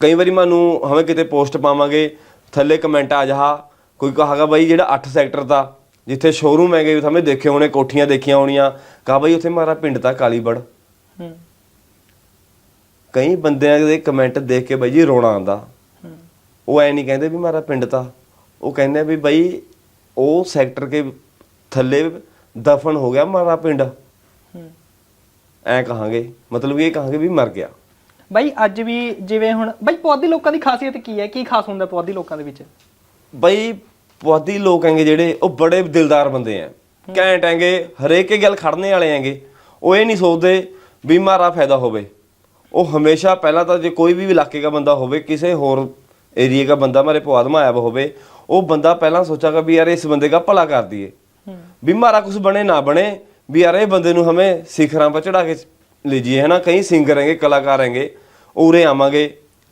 ਕਈ ਵਾਰੀ ਮੈਨੂੰ ਹਵੇਂ ਕਿਤੇ ਪੋਸਟ ਪਾਵਾਂਗੇ ਥੱਲੇ ਕਮੈਂਟ ਆ ਜਾਹਾ ਕੋਈ ਕਹਾਗਾ ਬਾਈ ਜਿਹੜਾ 8 ਸੈਕਟਰ ਦਾ ਜਿੱਥੇ ਸ਼ੋਰੂਮ ਹੈਗੇ તમે ਦੇਖੇ ਹੋਣੇ ਕੋਠੀਆਂ ਦੇਖੀਆਂ ਹੋਣੀਆਂ। ਕਹਾ ਬਾਈ ਉੱਥੇ ਮਾਰਾ ਪਿੰਡ ਤਾਂ ਕਾਲੀਬੜ। ਹੂੰ। ਕਈ ਬੰਦਿਆਂ ਦੇ ਕਮੈਂਟ ਦੇਖ ਕੇ ਬਾਈ ਜੀ ਰੋਣਾ ਆਉਂਦਾ। ਉਹ ਐ ਨਹੀਂ ਕਹਿੰਦੇ ਵੀ ਮਾਰਾ ਪਿੰਡ ਤਾਂ। ਉਹ ਕਹਿੰਦੇ ਵੀ ਬਾਈ ਉਹ ਸੈਕਟਰ ਕੇ ਥੱਲੇ ਦਫਨ ਹੋ ਗਿਆ ਮਾਰਾ ਪਿੰਡ। ਹੂੰ। ਐ ਕਹਾਂਗੇ। ਮਤਲਬ ਇਹ ਕਹਾਂਗੇ ਵੀ ਮਰ ਗਿਆ। ਬਾਈ ਅੱਜ ਵੀ ਜਿਵੇਂ ਹੁਣ ਬਾਈ ਪੁਆਧੀ ਲੋਕਾਂ ਦੀ ਖਾਸੀਅਤ ਕੀ ਹੈ? ਕੀ ਖਾਸ ਹੁੰਦਾ ਪੁਆਧੀ ਲੋਕਾਂ ਦੇ ਵਿੱਚ? ਬਈ ਪੁਆਧੀ ਲੋਕ ਹੈਗੇ ਜਿਹੜੇ ਉਹ ਬੜੇ ਦਿਲਦਾਰ ਬੰਦੇ ਆ ਘੈਂਟ ਹੈਗੇ ਹਰੇਕ ਹੀ ਗੱਲ ਖੜਨੇ ਵਾਲੇ ਹੈਗੇ। ਉਹ ਇਹ ਨਹੀਂ ਸੋਚਦੇ ਵੀ ਮਾਰਾ ਫਾਇਦਾ ਹੋਵੇ। ਉਹ ਹਮੇਸ਼ਾ ਪਹਿਲਾਂ ਤਾਂ ਜੇ ਕੋਈ ਵੀ ਇਲਾਕੇ ਦਾ ਬੰਦਾ ਹੋਵੇ ਕਿਸੇ ਹੋਰ ਏਰੀਏ ਦਾ ਬੰਦਾ ਮਾਰੇ ਪੁਆਧ ਮਾਇਆ ਵਾ ਹੋਵੇ ਉਹ ਬੰਦਾ ਪਹਿਲਾਂ ਸੋਚਾਗਾ ਵੀ ਯਾਰ ਇਸ ਬੰਦੇ ਦਾ ਭਲਾ ਕਰ ਦਈਏ। ਵੀ ਮਾਰਾ ਕੁਝ ਬਣੇ ਨਾ ਬਣੇ ਵੀ ਯਾਰ ਇਹ ਬੰਦੇ ਨੂੰ ਹਮੇ ਸਿਖਰਾਂ 'ਪਰ ਚੜਾ ਕੇ ਲੀਜੀਏ ਹੈ ਨਾ ਕਈ ਸਿੰਗਰ ਹੈਗੇ ਕਲਾਕਾਰ ਹੈਗੇ ਉਰੇ ਆਵਾਂਗੇ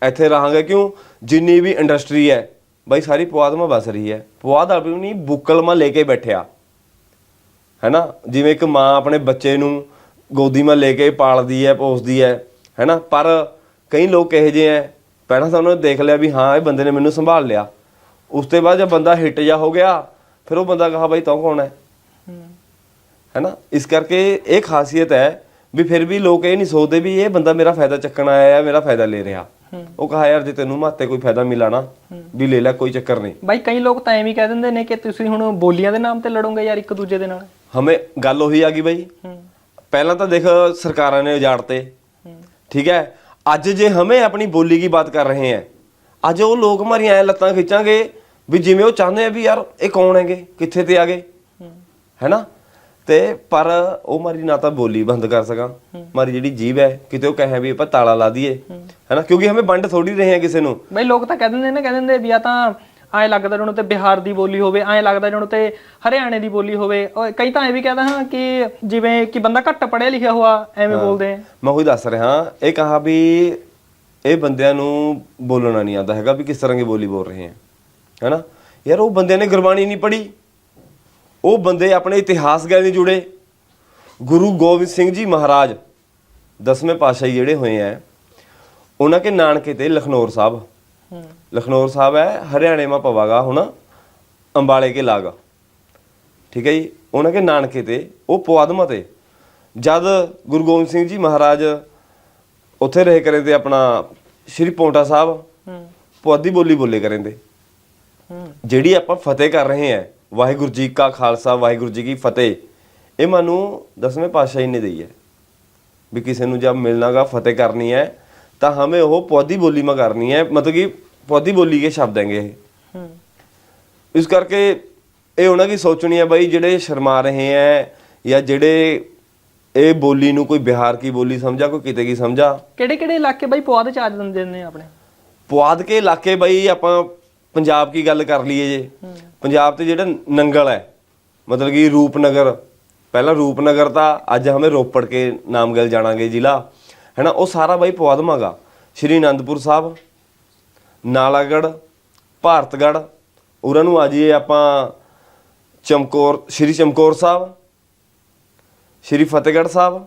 ਇੱਥੇ ਰਹਾਂਗੇ। ਕਿਉਂ? ਜਿੰਨੀ ਵੀ ਇੰਡਸਟਰੀ ਹੈ ਬਾਈ ਸਾਰੀ ਪੁਆਧ ਮਾ ਵਸ ਰਹੀ ਹੈ। ਪੁਆਧ ਆਪਣੀ ਬੁੱਕਲ ਮਾ ਲੈ ਕੇ ਬੈਠਿਆ। ਹੈਨਾ? ਜਿਵੇਂ ਇੱਕ ਮਾਂ ਆਪਣੇ ਬੱਚੇ ਨੂੰ ਗੋਦੀ ਮਾ ਲੈ ਕੇ ਪਾਲਦੀ ਹੈ ਪੋਸਦੀ ਹੈ ਹੈਨਾ? ਪਰ ਕਈ ਲੋਕ ਇਹੋ ਜਿਹੇ ਹੈ ਪਹਿਲਾਂ ਤਾਂ ਉਹਨਾਂ ਨੇ ਦੇਖ ਲਿਆ ਵੀ ਹਾਂ ਇਹ ਬੰਦੇ ਨੇ ਮੈਨੂੰ ਸੰਭਾਲ ਲਿਆ। ਉਸ ਤੋਂ ਬਾਅਦ ਜਦ ਬੰਦਾ ਹਿੱਟ ਜਾ ਹੋ ਗਿਆ ਫਿਰ ਉਹ ਬੰਦਾ ਕਹਾ ਬਾਈ ਤੂੰ ਕੌਣ ਹੈ? ਹੂੰ। ਹੈਨਾ? ਇਸ ਕਰਕੇ ਇਹ ਖਾਸੀਅਤ ਹੈ ਵੀ ਫਿਰ ਵੀ ਲੋਕ ਇਹ ਨਹੀਂ ਸੋਚਦੇ ਵੀ ਇਹ ਬੰਦਾ ਮੇਰਾ ਫਾਇਦਾ ਚੱਕਣ ਆਇਆ ਹੈ ਮੇਰਾ ਫਾਇਦਾ ਲੈ ਰਿਹਾ। ਉਹ ਕਹਾ ਯਾਰ ਜੇ ਤੈਨੂੰ ਮਾਤੇ ਕੋਈ ਫਾਇਦਾ ਮਿਲਾਣਾ ਵੀ ਲੈ ਲੈ ਕੋਈ ਚੱਕਰ ਨਹੀਂ। ਬਾਈ ਕਈ ਲੋਕ ਤਾਂ ਐਵੇਂ ਹੀ ਕਹਿ ਦਿੰਦੇ ਨੇ ਕਿ ਤੁਸੀਂ ਹੁਣ ਬੋਲੀਆਂ ਦੇ ਨਾਮ ਤੇ ਲੜੋਗੇ ਯਾਰ ਇੱਕ ਦੂਜੇ ਦੇ ਨਾਲ। ਹਮੇ ਗੱਲ ਉਹੀ ਆ ਗਈ ਬਾਈ। ਪਹਿਲਾਂ ਤਾਂ ਦੇਖ ਸਰਕਾਰਾਂ ਨੇ ਉਜਾੜਤੇ। ਠੀਕ ਹੈ? ਅੱਜ ਜੇ ਹਮੇ ਆਪਣੀ ਬੋਲੀ ਦੀ ਬਾਤ ਕਰ ਰਹੇ ਹੈ ਅੱਜ ਉਹ ਲੋਕ ਹਮਾਰੀ ਐ ਲੱਤਾਂ ਖਿੱਚਾਂਗੇ ਵੀ ਜਿਵੇਂ ਉਹ ਚਾਹੁੰਦੇ ਆ ਵੀ ਯਾਰ ਇਹ ਕੌਣ ਹੈਗੇ? ਕਿੱਥੇ ਤੇ ਆ ਗਏ? ਹੈਨਾ ਤੇ ਪਰ ਉਹ ਮਾਰੀ ਨਾ ਤਾਂ ਬੋਲੀ ਬੰਦ ਕਰ ਸਕਾਂ। ਮਾਰੀ ਜਿਹੜੀ ਜੀਬ ਹੈ ਕਿਤੇ ਉਹ ਕਹੇ ਵੀ ਆਪਾਂ ਤਾਲਾ ਲਾ ਦਈਏ। ਹੈਨਾ? ਕਿਉਂਕਿ ਹਮੇ ਵੰਡ ਥੋੜੀ ਰਹੇ ਆ ਕਿਸੇ ਨੂੰ। ਬਈ ਲੋਕ ਤਾਂ ਕਹਿ ਦਿੰਦੇ ਨੇ ਕਹਿ ਦਿੰਦੇ ਵੀ ਆ ਤਾਂ ਐਂ ਲੱਗਦਾ ਜਿਹਨੂੰ ਤੇ ਬਿਹਾਰ ਦੀ ਬੋਲੀ ਹੋਵੇ ਐਂ ਲੱਗਦਾ ਜਿਹਨੂੰ ਤੇ ਹਰਿਆਣੇ ਦੀ ਬੋਲੀ ਹੋਵੇ। ਕਈ ਤਾਂ ਐਂ ਵੀ ਕਹਿੰਦਾ ਹਾਂ ਕਿ ਜਿਵੇਂ ਕਿ ਬੰਦਾ ਘੱਟ ਪੜਿਆ ਲਿਖਿਆ ਹੋਆ ਐਵੇਂ ਬੋਲਦੇ ਮੈਂ ਉਹੀ ਦੱਸ ਰਿਹਾ ਇਹ ਕਹਾ ਵੀ ਇਹ ਬੰਦਿਆਂ ਨੂੰ ਬੋਲਣਾ ਨਹੀਂ ਆਉਂਦਾ ਹੈਗਾ ਵੀ ਕਿਸ ਤਰ੍ਹਾਂ ਦੀ ਬੋਲੀ ਬੋਲ ਰਹੇ ਹੈ ਹੈਨਾ? ਯਾਰ ਉਹ ਬੰਦਿਆਂ ਨੇ ਗੁਰਬਾਣੀ ਨਹੀਂ ਪੜ੍ਹੀ। ਉਹ ਬੰਦੇ ਆਪਣੇ ਇਤਿਹਾਸ ਨਾਲ ਨਹੀਂ ਜੁੜੇ। ਗੁਰੂ ਗੋਬਿੰਦ ਸਿੰਘ ਜੀ ਮਹਾਰਾਜ ਦਸਵੇਂ ਪਾਤਸ਼ਾਹੀ ਜਿਹੜੇ ਹੋਏ ਆ ਉਹਨਾਂ ਕੇ ਨਾਨਕੇ ਤੇ ਲਖਨੌਰ ਸਾਹਿਬ। ਲਖਨੌਰ ਸਾਹਿਬ ਹੈ ਹਰਿਆਣੇ ਮਾ ਪਵਾਗਾ ਹੁਣ ਅੰਬਾਲੇ ਕੇ ਲਾਗ। ਠੀਕ ਹੈ ਜੀ? ਉਹਨਾਂ ਕੇ ਨਾਨਕੇ ਤੇ ਉਹ ਪੁਆਧਮਾ ਤੇ। ਜਦ ਗੁਰੂ ਗੋਬਿੰਦ ਸਿੰਘ ਜੀ ਮਹਾਰਾਜ ਉੱਥੇ ਰਹੇ ਕਰੇ ਤੇ ਆਪਣਾ ਸ਼੍ਰੀ ਪੌਂਟਾ ਸਾਹਿਬ ਪੁਆਧੀ ਬੋਲੀ ਬੋਲੇ ਕਰੇਂਦੇ। ਹੂੰ। ਜਿਹੜੀ ਆਪਾਂ ਫਤਿਹ ਕਰ ਰਹੇ ਹਾਂ ਵਾਹਿਗੁਰੂ ਜੀ ਕਾ ਖਾਲਸਾ ਵਾਹਿਗੁਰੂ ਜੀ ਕੀ ਫਤਿਹ। ਇਹ ਮੈਨੂੰ ਦਸਵੇਂ ਪਾਤਸ਼ਾਹੀ ਨੇ ਦਈ ਹੈ ਵੀ ਕਿਸੇ ਨੂੰ ਜਦ ਮਿਲਣਾਗਾ ਫਤਿਹ ਕਰਨੀ ਹੈ ਤਾਂ ਹਮੇ ਉਹ ਪੁਆਧੀ ਬੋਲੀ ਮਾ ਕਰਨੀ ਹੈ ਮਤਲਬ ਕਿ ਪੁਆਧੀ ਬੋਲੀ ਕੇ ਸ਼ਬਦ ਹੈਗੇ ਇਹ। ਹੂੰ। ਇਸ ਕਰਕੇ ਇਹ ਉਹਨਾਂ ਦੀ ਸੋਚਣੀ ਹੈ ਬਾਈ ਜਿਹੜੇ ਸ਼ਰਮਾ ਰਹੇ ਹੈ ਜਾਂ ਜਿਹੜੇ ਇਹ ਬੋਲੀ ਨੂੰ ਕੋਈ ਬਿਹਾਰ ਕੀ ਬੋਲੀ ਸਮਝਾ ਕੋਈ ਕਿਤੇ ਕੀ ਸਮਝਾ। ਕਿਹੜੇ ਕਿਹੜੇ ਇਲਾਕੇ ਬਾਈ ਪੁਆਧ ਚ ਆ ਜਾਂਦੇ ਨੇ ਆਪਣੇ? ਪੁਆਧ ਕੇ ਇਲਾਕੇ ਬਾਈ ਆਪਾਂ ਪੰਜਾਬ ਕੀ ਗੱਲ ਕਰ ਲਈਏ ਜੇ? ਪੰਜਾਬ ਤੇ ਜਿਹੜਾ ਨੰਗਲ ਹੈ ਮਤਲਬ ਕਿ ਰੂਪਨਗਰ ਪਹਿਲਾਂ ਰੂਪਨਗਰ ਤਾਂ ਅੱਜ ਹਮੇ ਰੋਪੜ ਕੇ ਨਾਮਗਲ ਜਾਣਾਂਗੇ ਜ਼ਿਲ੍ਹਾ ਹੈਨਾ ਉਹ ਸਾਰਾ ਬਾਈ ਪੁਆਧ ਮਾਗਾ ਸ਼੍ਰੀ ਅਨੰਦਪੁਰ ਸਾਹਿਬ ਨਾਲਾਗੜ ਭਾਰਤਗੜ ਉਰਾਂ ਨੂੰ ਆ ਜਾਈਏ ਆਪਾਂ ਚਮਕੌਰ ਸ਼੍ਰੀ ਚਮਕੌਰ ਸਾਹਿਬ ਸ਼੍ਰੀ ਫਤਿਹਗੜ੍ਹ ਸਾਹਿਬ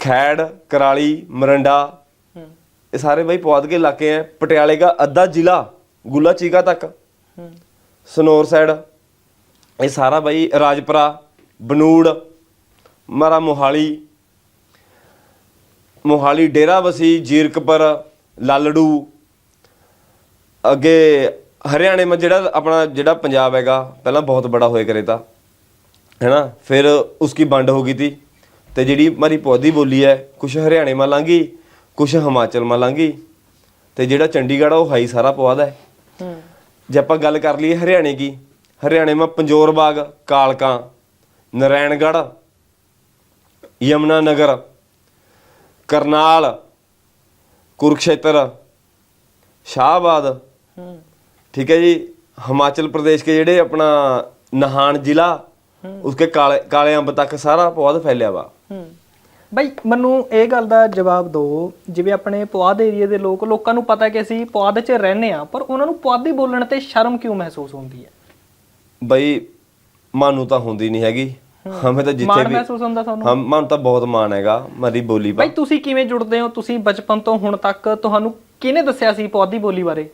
ਖੈੜ ਕਰਾਲੀ ਮਰੰਡਾ ਇਹ ਸਾਰੇ ਬਾਈ ਪੁਆਧ ਕੇ ਇਲਾਕੇ ਹੈ ਪਟਿਆਲੇ ਦਾ ਅੱਧਾ ਜ਼ਿਲ੍ਹਾ। ਗੁੱਲਾ ਚੀਗਾ ਤੱਕ। ਸਨੋਰ ਸਾਈਡ ਇਹ ਸਾਰਾ ਬਾਈ ਰਾਜਪੁਰਾ ਬਨੂੜ ਮਾਰਾ ਮੋਹਾਲੀ। ਮੋਹਾਲੀ ਡੇਰਾ ਵਸੀ ਜੀਰਕਪੁਰ ਲਾਲੜੂ। ਅੱਗੇ ਹਰਿਆਣੇ ਮੇ ਜਿਹੜਾ ਆਪਣਾ ਜਿਹੜਾ ਪੰਜਾਬ ਹੈਗਾ ਪਹਿਲਾਂ ਬਹੁਤ ਬੜਾ ਹੋਏ ਕਰੇ ਤਾਂ। ਹੈਨਾ? ਫਿਰ ਉਸकी ਵੰਡ ਹੋ ਗਈ ਤੀ। ਤੇ ਜਿਹੜੀ ਮਾਰੀ ਪੌਦੀ ਬੋਲੀ ਹੈ ਕੁਛ ਹਰਿਆਣੇ ਮਾ ਲਾਂਗੀ ਕੁਛ ਹਿਮਾਚਲ ਮਾ ਲਾਂਗੀ। ਤੇ ਜਿਹੜਾ ਚੰਡੀਗੜ੍ਹ ਉਹ ਹਾਈ ਸਾਰਾ ਪਵਾਦਾ ਹੈ। ਜੇ ਆਪਾਂ ਗੱਲ ਕਰ ਲਈਏ ਹਰਿਆਣੇ ਦੀ ਹਰਿਆਣੇ ਮਾ ਪੰਜੋਰ ਬਾਗ ਕਾਲਕਾ ਨਰੈਣਗੜ੍ਹ ਯਮਨਾ ਨਗਰ ਕਰਨਾਲ ਕੁਰਕਸ਼ੇਤਰ ਸ਼ਾਹਬਾਦ ਠੀਕ ਹੈ ਜੀ ਹਿਮਾਚਲ ਪ੍ਰਦੇਸ਼ ਕੇ ਜਿਹੜੇ ਆਪਣਾ ਨਹਾਨ ਜ਼ਿਲ੍ਹਾ ਉਸਕੇ ਕਾਲੇ ਕਾਲੇ ਅੰਬ ਤੱਕ ਸਾਰਾ ਪੌਦ ਫੈਲਿਆ ਵਾ। ਬਈ ਮੈਨੂੰ ਇਹ ਗੱਲ ਦਾ ਜਵਾਬ ਦਿਓ ਜਿਵੇਂ ਆਪਣੇ ਪੁਆਧ ਏਰੀਆ ਦੇ ਲੋਕ ਲੋਕਾਂ ਨੂੰ ਪਤਾ ਕਿ ਅਸੀਂ ਪੁਆਧ 'ਚ ਰਹਿੰਦੇ ਆ ਪਰ ਉਹਨਾਂ ਨੂੰ ਪੁਆਧੀ ਬੋਲਣ ਤੇ ਸ਼ਰਮ ਕਿਉਂ ਮਹਿਸੂਸ ਹੁੰਦੀ ਹੈ? ਬਈ ਮਾਨੂੰ ਤਾਂ ਹੁੰਦੀ ਨਹੀਂ ਹੈਗੀ। ਹਮੇ ਤਾਂ ਜਿੱਥੇ ਮਾਣ ਵੀ ਮਹਿਸੂਸ ਹੁੰਦਾ ਤੁਹਾਨੂੰ? ਹਮ ਮਨ ਤਾਂ ਬਹੁਤ ਮਾਣ ਹੈਗਾ ਮਾਰੀ ਬੋਲੀ ਬਈ ਤੁਸੀਂ ਕਿਵੇਂ ਜੁੜਦੇ ਹੋ? ਤੁਸੀਂ ਬਚਪਨ ਤੋਂ ਹੁਣ ਤੱਕ ਤੁਹਾਨੂੰ ਕਿਹਨੇ ਦੱਸਿਆ ਸੀ ਪੁਆਧੀ ਬੋਲੀ ਬਾਰੇ?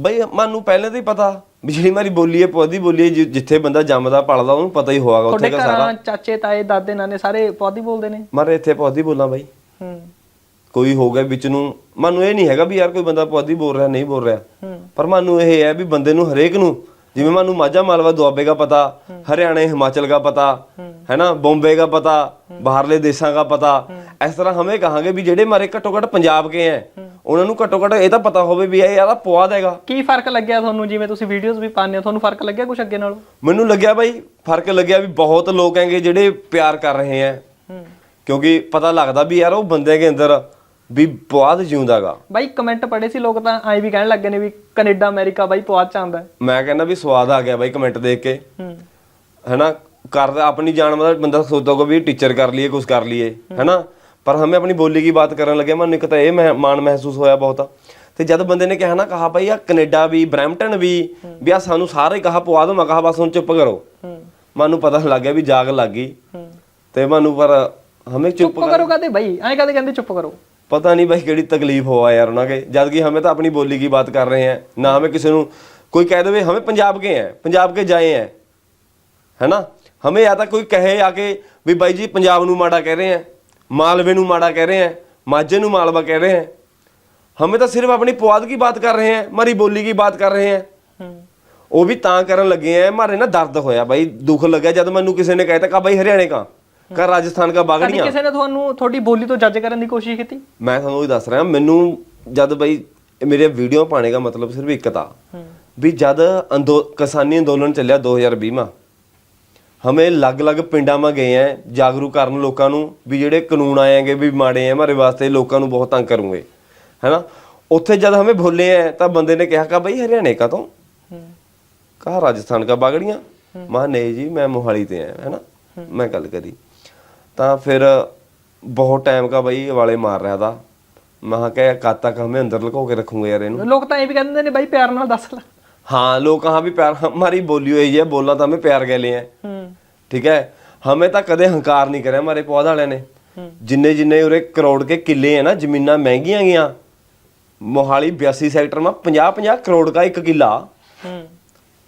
ਬਈ ਮਾਨੂੰ ਪਹਿਲੇ ਤੋਂ ਹੀ ਪਤਾ ਵੀ ਜਿਹੜੀ ਮਾਰੀ ਬੋਲੀ ਹੈ ਪੌਦੀ ਬੋਲੀ ਹੈ ਜਿ- ਜਿੱਥੇ ਬੰਦਾ ਜੰਮਦਾ ਪਲਦਾ ਉਹਨੂੰ ਪਤਾ ਹੀ ਹੋਗਾ ਉੱਥੇ ਤੁਹਾਡੇ ਦਾ ਸਾਰਾ ਘਰਾਂ ਚਾਚੇ ਤਾਏ ਦਾਦੇ ਨਾਨੇ ਸਾਰੇ ਪੁਆਧੀ ਬੋਲਦੇ ਨੇ? ਮਾਰੇ ਇੱਥੇ ਪੌਦੀ ਬੋਲਾਂ ਬਾਈ। ਹੂੰ। ਕੋਈ ਹੋ ਗਿਆ ਵਿੱਚ ਨੂੰ ਮਾਨੂੰ ਇਹ ਨਹੀਂ ਹੈਗਾ ਵੀ ਯਾਰ ਕੋਈ ਬੰਦਾ ਪੌਦੀ ਬੋਲ ਰਿਹਾ ਨਹੀਂ ਬੋਲ ਰਿਹਾ। ਹੂੰ। ਪਰ ਮੈਨੂੰ ਇਹ ਹੈ ਵੀ ਬੰਦੇ ਨੂੰ ਹਰੇਕ ਨੂੰ ਜਿਵੇਂ ਮੈਨੂੰ ਮਾਝਾ ਮਾਲਵਾ ਦੁਆਬੇ ਦਾ ਪਤਾ ਹਰਿਆਣੇ ਹਿਮਾਚਲ ਦਾ ਪਤਾ ਹੈ ਨਾ ਬੰਬੇ ਦਾ ਪਤਾ ਬਾਹਰਲੇ ਦੇਸ਼ਾਂ ਦਾ ਪਤਾ। ਇਸ ਤਰ੍ਹਾਂ ਹਮੇ ਕਹਾਂਗੇ ਵੀ ਜਿਹੜੇ ਮਾਰੇ ਘੱਟੋ ਘੱਟ ਪੰਜਾਬ ਕੇ ਹੈ ਉਹਨਾਂ ਨੂੰ ਘੱਟੋ ਘੱਟ ਇਹ ਤਾਂ ਪਤਾ ਹੋਵੇ ਵੀ ਇਹ ਯਾਰ ਪੁਆਧ ਹੈਗਾ। ਕੀ ਫ਼ਰਕ ਲੱਗਿਆ ਤੁਹਾਨੂੰ? ਜਿਵੇਂ ਤੁਸੀਂ ਵੀਡੀਓਜ਼ ਵੀ ਪਾਉਂਦੇ ਹੋ ਤੁਹਾਨੂੰ ਫ਼ਰਕ ਲੱਗਿਆ ਕੁਝ ਅੱਗੇ ਨਾਲੋਂ? ਮੈਨੂੰ ਲੱਗਿਆ ਬਾਈ ਫ਼ਰਕ ਲੱਗਿਆ ਵੀ ਬਹੁਤ ਲੋਕ ਹੈਗੇ ਜਿਹੜੇ ਪਿਆਰ ਕਰ ਰਹੇ ਹੈ ਕਿਉਂਕਿ ਪਤਾ ਲੱਗਦਾ ਵੀ ਯਾਰ ਉਹ ਬੰਦੇ ਦੇ ਅੰਦਰ ਵੀ ਪੁਆਧ ਜਿਉਂਦਾਗਾ ਬਾਈ ਕਮੈਂਟ ਪੜੇ ਸੀ ਲੋਕ ਤਾਂ ਐਂ ਵੀ ਕਹਿਣ ਲੱਗੇ ਨੇ ਵੀ ਕੈਨੇਡਾ ਅਮਰੀਕਾ ਬਾਈ ਪੁਆਧ ਚ ਆਉਂਦਾ। ਹੈ। ਮੈਂ ਕਹਿੰਦਾ ਵੀ ਸਵਾਦ ਆ ਗਿਆ ਬਾਈ ਕਮੈਂਟ ਦੇਖ ਕੇ। ਹੂੰ। ਹੈਨਾ ਕਰਦਾ ਆਪਣੀ ਜਾਨ ਦਾ ਬੰਦਾ ਸੋਚਦਾ ਹੋਗਾ ਵੀ ਟੀਚਰ ਕਰ ਲਈਏ ਕੁਝ ਕਰ ਲਈਏ ਹੈਨਾ ਪਰ ਹਮੇ ਆਪਣੀ ਬੋਲੀ ਕੀ ਬਾਤ ਕਰਨ ਲੱਗੇ ਮੈਨੂੰ ਇੱਕ ਤਾਂ ਇਹ ਮਹਿ- ਮਾਣ ਮਹਿਸੂਸ ਹੋਇਆ ਬਹੁਤ ਤੇ ਜਦ ਬੰਦੇ ਨੇ ਕਿਹਾ ਨਾ ਕਹਾ ਭਾਈ ਆ ਕੈਨੇਡਾ ਵੀ ਬ੍ਰੈਂਪਟਨ ਵੀ ਵੀ ਆ ਸਾਨੂੰ ਸਾਰੇ ਕਹਾ ਪਵਾ ਦੋ ਮੈਂ ਕਹਾ ਬਸ ਹੁਣ ਚੁੱਪ ਕਰੋ ਹੂੰ ਮੈਨੂੰ ਪਤਾ ਲੱਗ ਗਿਆ ਵੀ ਜਾਗ ਲੱਗ ਗਈ ਹੂੰ ਤੇ ਮੈਨੂੰ ਪਰ ਹਮੇ ਚੁੱਪ ਚੁੱਪ ਕਰੋ ਕਹਦੇ ਬਾਈ ਐਂ ਕਹਦੇ ਕਹਿੰਦੇ ਚੁੱਪ ਕਰੋ पता नहीं भाई केड़ी तकलीफ हुआ यार उन्हें के जबकि हमें तो अपनी बोली की बात कर रहे हैं ना हमें किसी ਨੂੰ कोई कह दे हमें पंजाब के हैं पंजाब के जाए हैं है ਹਮੇ ਜਾਂ ਤਾਂ ਕੋਈ ਕਹੇ ਆ ਕੇ ਵੀ ਬਾਈ ਜੀ ਪੰਜਾਬ ਨੂੰ ਮਾੜਾ ਕਹਿ ਰਹੇ ਆ ਮਾਲਵੇ ਨੂੰ ਮਾੜਾ ਕਹਿ ਰਹੇ ਆ ਮਾਝੇ ਨੂੰ ਮਾਲਵਾ ਕਹਿ ਰਹੇ ਆ। ਹਮੇ ਤਾਂ ਸਿਰਫ ਆਪਣੀ ਪਵਾਦ ਕੀ ਬਾਤ ਕਰ ਰਹੇ ਆ ਮਰੀ ਬੋਲੀ ਕੀ ਬਾਤ ਕਰ ਰਹੇ ਆ। ਉਹ ਵੀ ਤਾਂ ਕਰਨ ਲੱਗੇ ਆ ਮਾਰੇ ਨਾ ਦਰਦ ਹੋਇਆ ਬਾਈ ਦੁੱਖ ਲੱਗਿਆ ਜਦ ਮੈਨੂੰ ਕਿਸੇ ਨੇ ਕਹਿਤਾ ਕਾ ਬਾਈ ਹਰਿਆਣੇ ਕਾ ਕਾ ਰਾਜਸਥਾਨ ਕਾ ਬਾਗੜੀਆਂ ਕਿਸੇ ਨੇ ਤੁਹਾਨੂੰ ਤੁਹਾਡੀ ਬੋਲੀ ਤੋਂ ਜੱਜ ਕਰਨ ਦੀ ਕੋਸ਼ਿਸ਼ ਕੀਤੀ? ਮੈਂ ਤੁਹਾਨੂੰ ਇਹ ਦੱਸ ਰਿਹਾ ਮੈਨੂੰ ਜਦ ਬਾਈ ਮੇਰੇ ਵੀਡੀਓ ਪਾਣੇ ਮਤਲਬ ਸਿਰਫ ਇੱਕ ਤਾਂ ਵੀ ਜਦ ਕਿਸਾਨੀ ਅੰਦੋਲਨ ਚੱਲਿਆ 2020 ਮਾ ਹਮੇ ਅਲੱਗ-ਅਲੱਗ ਪਿੰਡਾਂ ਮਾ ਗਏ ਆ ਜਾਗਰੂਕ ਕਰਨ ਲੋਕਾਂ ਨੂੰ ਵੀ ਜਿਹੜੇ ਕਾਨੂੰਨ ਆਏਗੇ ਵੀ ਮਾੜੇ ਆ ਮਾਰੇ ਵਾਸਤੇ ਲੋਕਾਂ ਨੂੰ ਬਹੁਤ ਤੰਗ ਕਰੂਗੇ ਹੈਨਾ? ਉੱਥੇ ਜਦ ਹਮੇ ਭੁੱਲੇ ਆ ਤਾਂ ਬੰਦੇ ਨੇ ਕਿਹਾ ਕਾ ਬਈ ਹਰਿਆਣੇ ਕਾ ਤੋਂ? ਕਹਾ ਰਾਜਸਥਾਨ ਕਾ ਬਾਗੜੀਆਂ? ਮਾ ਨਹੀਂ ਜੀ ਮੈਂ ਮੋਹਾਲੀ ਤੇ ਆ ਹੈਨਾ? ਮੈਂ ਗੱਲ ਕਰੀ। ਤਾਂ ਫਿਰ ਬਹੁਤ ਟਾਈਮ ਕਾ ਬਈ ਵਾਲੇ ਮਾਰ ਰਿਹਾ ਦਾ ਮੈਂ ਕਿਹਾ ਕਦ ਤੱਕ ਹਮੇ ਅੰਦਰ ਲੁਕੋ ਕੇ ਰੱਖੂਗੇ ਯਾਰ ਇਹਨੂੰ? ਲੋਕ ਤਾਂ ਇਹ ਵੀ ਕਹਿੰਦੇ ਨੇ ਬਈ ਪਿਆਰ ਨਾਲ ਦੱਸ ਲੈ। ਹਾਂ ਲੋਕ ਹਾਂ ਵੀ ਪਿਆਰ ਮਾਰੀ ਬੋਲੀ ਹੋਈ ਹੈ ਬੋਲਾਂ ਤਾਂ ਮੈਂ ਪਿਆਰ ਗਏ ਲਿਆ ਠੀਕ ਹੈ? ਹਮੇ ਤਾਂ ਕਦੇ ਹੰਕਾਰ ਨਹੀਂ ਕਰਿਆ ਮਾਰੇ ਪੌਦ ਵਾਲਿਆਂ ਨੇ। ਜਿੰਨੇ ਜਿੰਨੇ ਉਰੇ ਕਰੋੜ ਕੇ ਕਿੱਲੇ ਆ ਨਾ ਜ਼ਮੀਨਾਂ ਮਹਿੰਗੀਆਂ ਗਈਆਂ। ਮੋਹਾਲੀ 82 ਸੈਕਟਰ ਮਾ 50 50 ਕਰੋੜ ਦਾ ਇੱਕ ਕਿੱਲਾ। ਹੂੰ।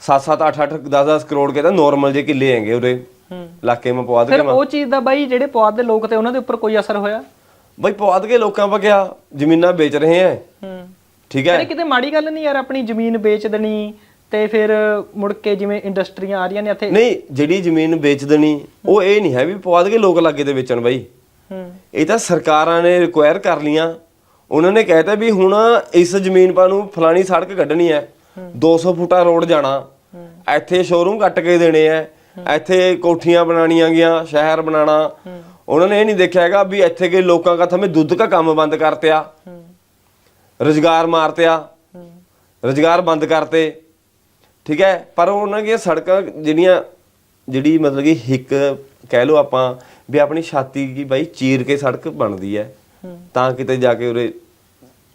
7 7 8 8 10 10 ਕਰੋੜ ਕੇ ਤਾਂ ਨਾਰਮਲ ਜੇ ਕਿੱਲੇ ਹੈਗੇ ਉਰੇ। ਇਲਾਕੇ ਮਾ ਪਵਾਦ ਕੇ ਮਾ। ਉਹ ਚੀਜ਼ ਦਾ ਬਾਈ ਜਿਹੜੇ ਪਵਾਦ ਦੇ ਲੋਕ ਤੇ ਉਹਨਾਂ ਦੇ ਉੱਪਰ ਕੋਈ ਅਸਰ ਹੋਇਆ? ਬਈ ਪਵਾਦ ਕੇ ਲੋਕਾਂ ਵਗਿਆ ਜ਼ਮੀਨਾਂ ਵੇਚ ਰਹੇ ਹੈ ਹੂੰ। ਠੀਕ ਹੈ ਕਿਤੇ ਮਾੜੀ ਗੱਲ ਨਹੀਂ ਯਾਰ ਆਪਣੀ ਜ਼ਮੀਨ ਵੇਚ ਦੇਣੀ ਤੇ ਫਿਰ ਮੁੜ ਕੇ ਜਿਵੇਂ ਇੰਡਸਟਰੀਆਂ ਆ ਰਹੀਆਂ ਨੇ ਇੱਥੇ? ਨਹੀਂ ਜਿਹੜੀ ਜ਼ਮੀਨ ਵੇਚ ਦੇਣੀ ਉਹ ਇਹ ਨਹੀਂ ਹੈ ਵੀ ਪੌਧ ਕੇ ਲੋਕ ਲਾਗੇ ਤੇ ਵੇਚਣ ਬਾਈ। ਹੂੰ। ਇਹ ਤਾਂ ਸਰਕਾਰਾਂ ਨੇ ਰਿਕੁਆਇਰ ਕਰ ਲੀਆਂ ਉਹਨਾਂ ਨੇ ਕਹਿਤਾ ਵੀ ਹੁਣ ਇਸ ਜ਼ਮੀਨ ਪਾ ਨੂੰ ਫਲਾਣੀ ਸੜਕ ਕੱਢਣੀ ਹੈ। 200 ਫੁੱਟਾ ਰੋਡ ਜਾਣਾ। ਇੱਥੇ ਸ਼ੋਰੂਮ ਕੱਟ ਕੇ ਦੇਣੇ ਐ ਇੱਥੇ ਕੋਠੀਆਂ ਬਣਾਣੀਆਂ ਗਿਆ ਸ਼ਹਿਰ ਬਣਾਣਾ ਉਹਨਾਂ ਨੇ ਇਹ ਨਹੀਂ ਦੇਖਿਆ ਹੈਗਾ ਵੀ ਇੱਥੇ ਕੇ ਲੋਕਾਂ ਦਾ ਥਮੇ ਦੁੱਧ ਦਾ ਕੰਮ ਬੰਦ ਕਰਤਿਆ। ਰੁਜ਼ਗਾਰ ਮਾਰਤਿਆ। ਰੁਜ਼ਗਾਰ ਬੰਦ ਕਰਤੇ। ਠੀਕ ਹੈ ਪਰ ਉਹਨਾਂ ਦੀਆਂ ਸੜਕਾਂ ਜਿਹੜੀਆਂ ਜਿਹੜੀ ਮਤਲਬ ਕਿ ਹਿੱਕ ਕਹਿ ਲਓ ਆਪਾਂ ਵੀ ਆਪਣੀ ਛਾਤੀ ਕੀ ਬਾਈ ਚੀਰ ਕੇ ਸੜਕ ਬਣਦੀ ਹੈ ਤਾਂ ਕਿਤੇ ਜਾ ਕੇ ਉਰੇ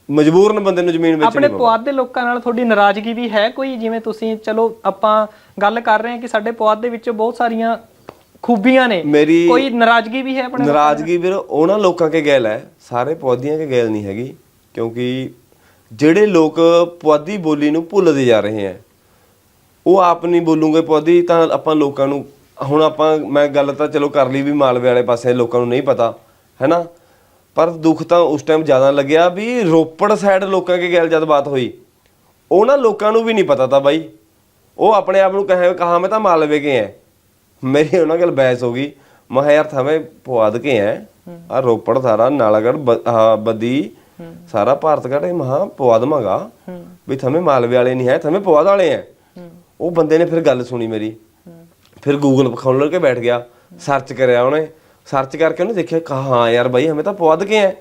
ਮਜਬੂਰਨ ਬੰਦੇ ਨੂੰ ਜ਼ਮੀਨ ਵੇਚਣੀ ਆਪਣੇ ਪੁਆਧ ਦੇ ਲੋਕਾਂ ਨਾਲ ਤੁਹਾਡੀ ਨਾਰਾਜ਼ਗੀ ਵੀ ਹੈ ਕੋਈ? ਜਿਵੇਂ ਤੁਸੀਂ ਚਲੋ ਆਪਾਂ ਗੱਲ ਕਰ ਰਹੇ ਹਾਂ ਕਿ ਸਾਡੇ ਪੁਆਧ ਦੇ ਵਿੱਚ ਬਹੁਤ ਸਾਰੀਆਂ ਖੂਬੀਆਂ ਨੇ। ਮੇਰੀ ਕੋਈ ਨਾਰਾਜ਼ਗੀ ਵੀ ਹੈ ਆਪਣੇ ਨਾਰਾਜ਼ਗੀ ਵੀਰ ਉਹਨਾਂ ਲੋਕਾਂ ਕੇ ਗੈਲ ਹੈ ਸਾਰੇ ਪੌਦੀਆਂ ਕੇ ਗੈਲ ਨਹੀਂ ਹੈਗੀ ਕਿਉਂਕਿ ਜਿਹੜੇ ਲੋਕ ਪੁਆਧੀ ਬੋਲੀ ਨੂੰ ਭੁੱਲਦੇ ਜਾ ਰਹੇ ਹੈ ਉਹ ਆਪ ਨਹੀਂ ਬੋਲੂਗੇ ਪੁਆਧੀ ਤਾਂ ਆਪਾਂ ਲੋਕਾਂ ਨੂੰ ਹੁਣ ਆਪਾਂ ਮੈਂ ਗੱਲ ਤਾਂ ਚਲੋ ਕਰ ਲਈ ਵੀ ਮਾਲਵੇ ਵਾਲੇ ਪਾਸੇ ਲੋਕਾਂ ਨੂੰ ਨਹੀਂ ਪਤਾ ਹੈਨਾ? ਪਰ ਦੁੱਖ ਤਾਂ ਉਸ ਟਾਈਮ ਜ਼ਿਆਦਾ ਲੱਗਿਆ ਵੀ ਰੋਪੜ ਸਾਈਡ ਲੋਕਾਂ ਕੇ ਗੈਲ ਜਦ ਬਾਤ ਹੋਈ ਉਹਨਾਂ ਲੋਕਾਂ ਨੂੰ ਵੀ ਨਹੀਂ ਪਤਾ ਤਾਂ ਬਾਈ। ਉਹ ਆਪਣੇ ਆਪ ਨੂੰ ਕਹੇ ਕਹਾ ਮੈਂ ਤਾਂ ਮਾਲਵੇ ਕੇ ਹੈ ਮੇਰੀ ਉਹਨਾਂ ਨਾਲ ਬਹਿਸ ਹੋ ਗਈ। ਮੈਂ ਯਾਰ ਥਵੇਂ ਪੁਆਧ ਕੇ ਹੈ। ਆ ਰੋਪੜ ਸਾਰਾ ਨਾਲਾਗੜ ਬੱਦੀ ਸਾਰਾ ਭਾਰਤ ਘਾਟੇ ਮਹਾ ਪੁਆਧ ਮੰਗਾ। ਵੀ ਥਵੇਂ ਮਾਲਵੇ ਵਾਲੇ ਨਹੀਂ ਹੈ ਥਵੇਂ ਪੁਆਧ ਵਾਲੇ ਹੈ। ਉਹ ਬੰਦੇ ਨੇ ਫਿਰ ਗੱਲ ਸੁਣੀ ਮੇਰੀ। ਫਿਰ ਗੂਗਲ ਵਿਖਾਉਣ ਲੱਗ ਕੇ ਬੈਠ ਗਿਆ। ਸਰਚ ਕਰਿਆ ਉਹਨੇ। ਸਰਚ ਕਰਕੇ ਉਹਨੇ ਦੇਖਿਆ ਕਿ ਹਾਂ ਯਾਰ ਬਾਈ, ਹਮੇ ਤਾਂ ਪਵਦ ਕੇ ਹੈ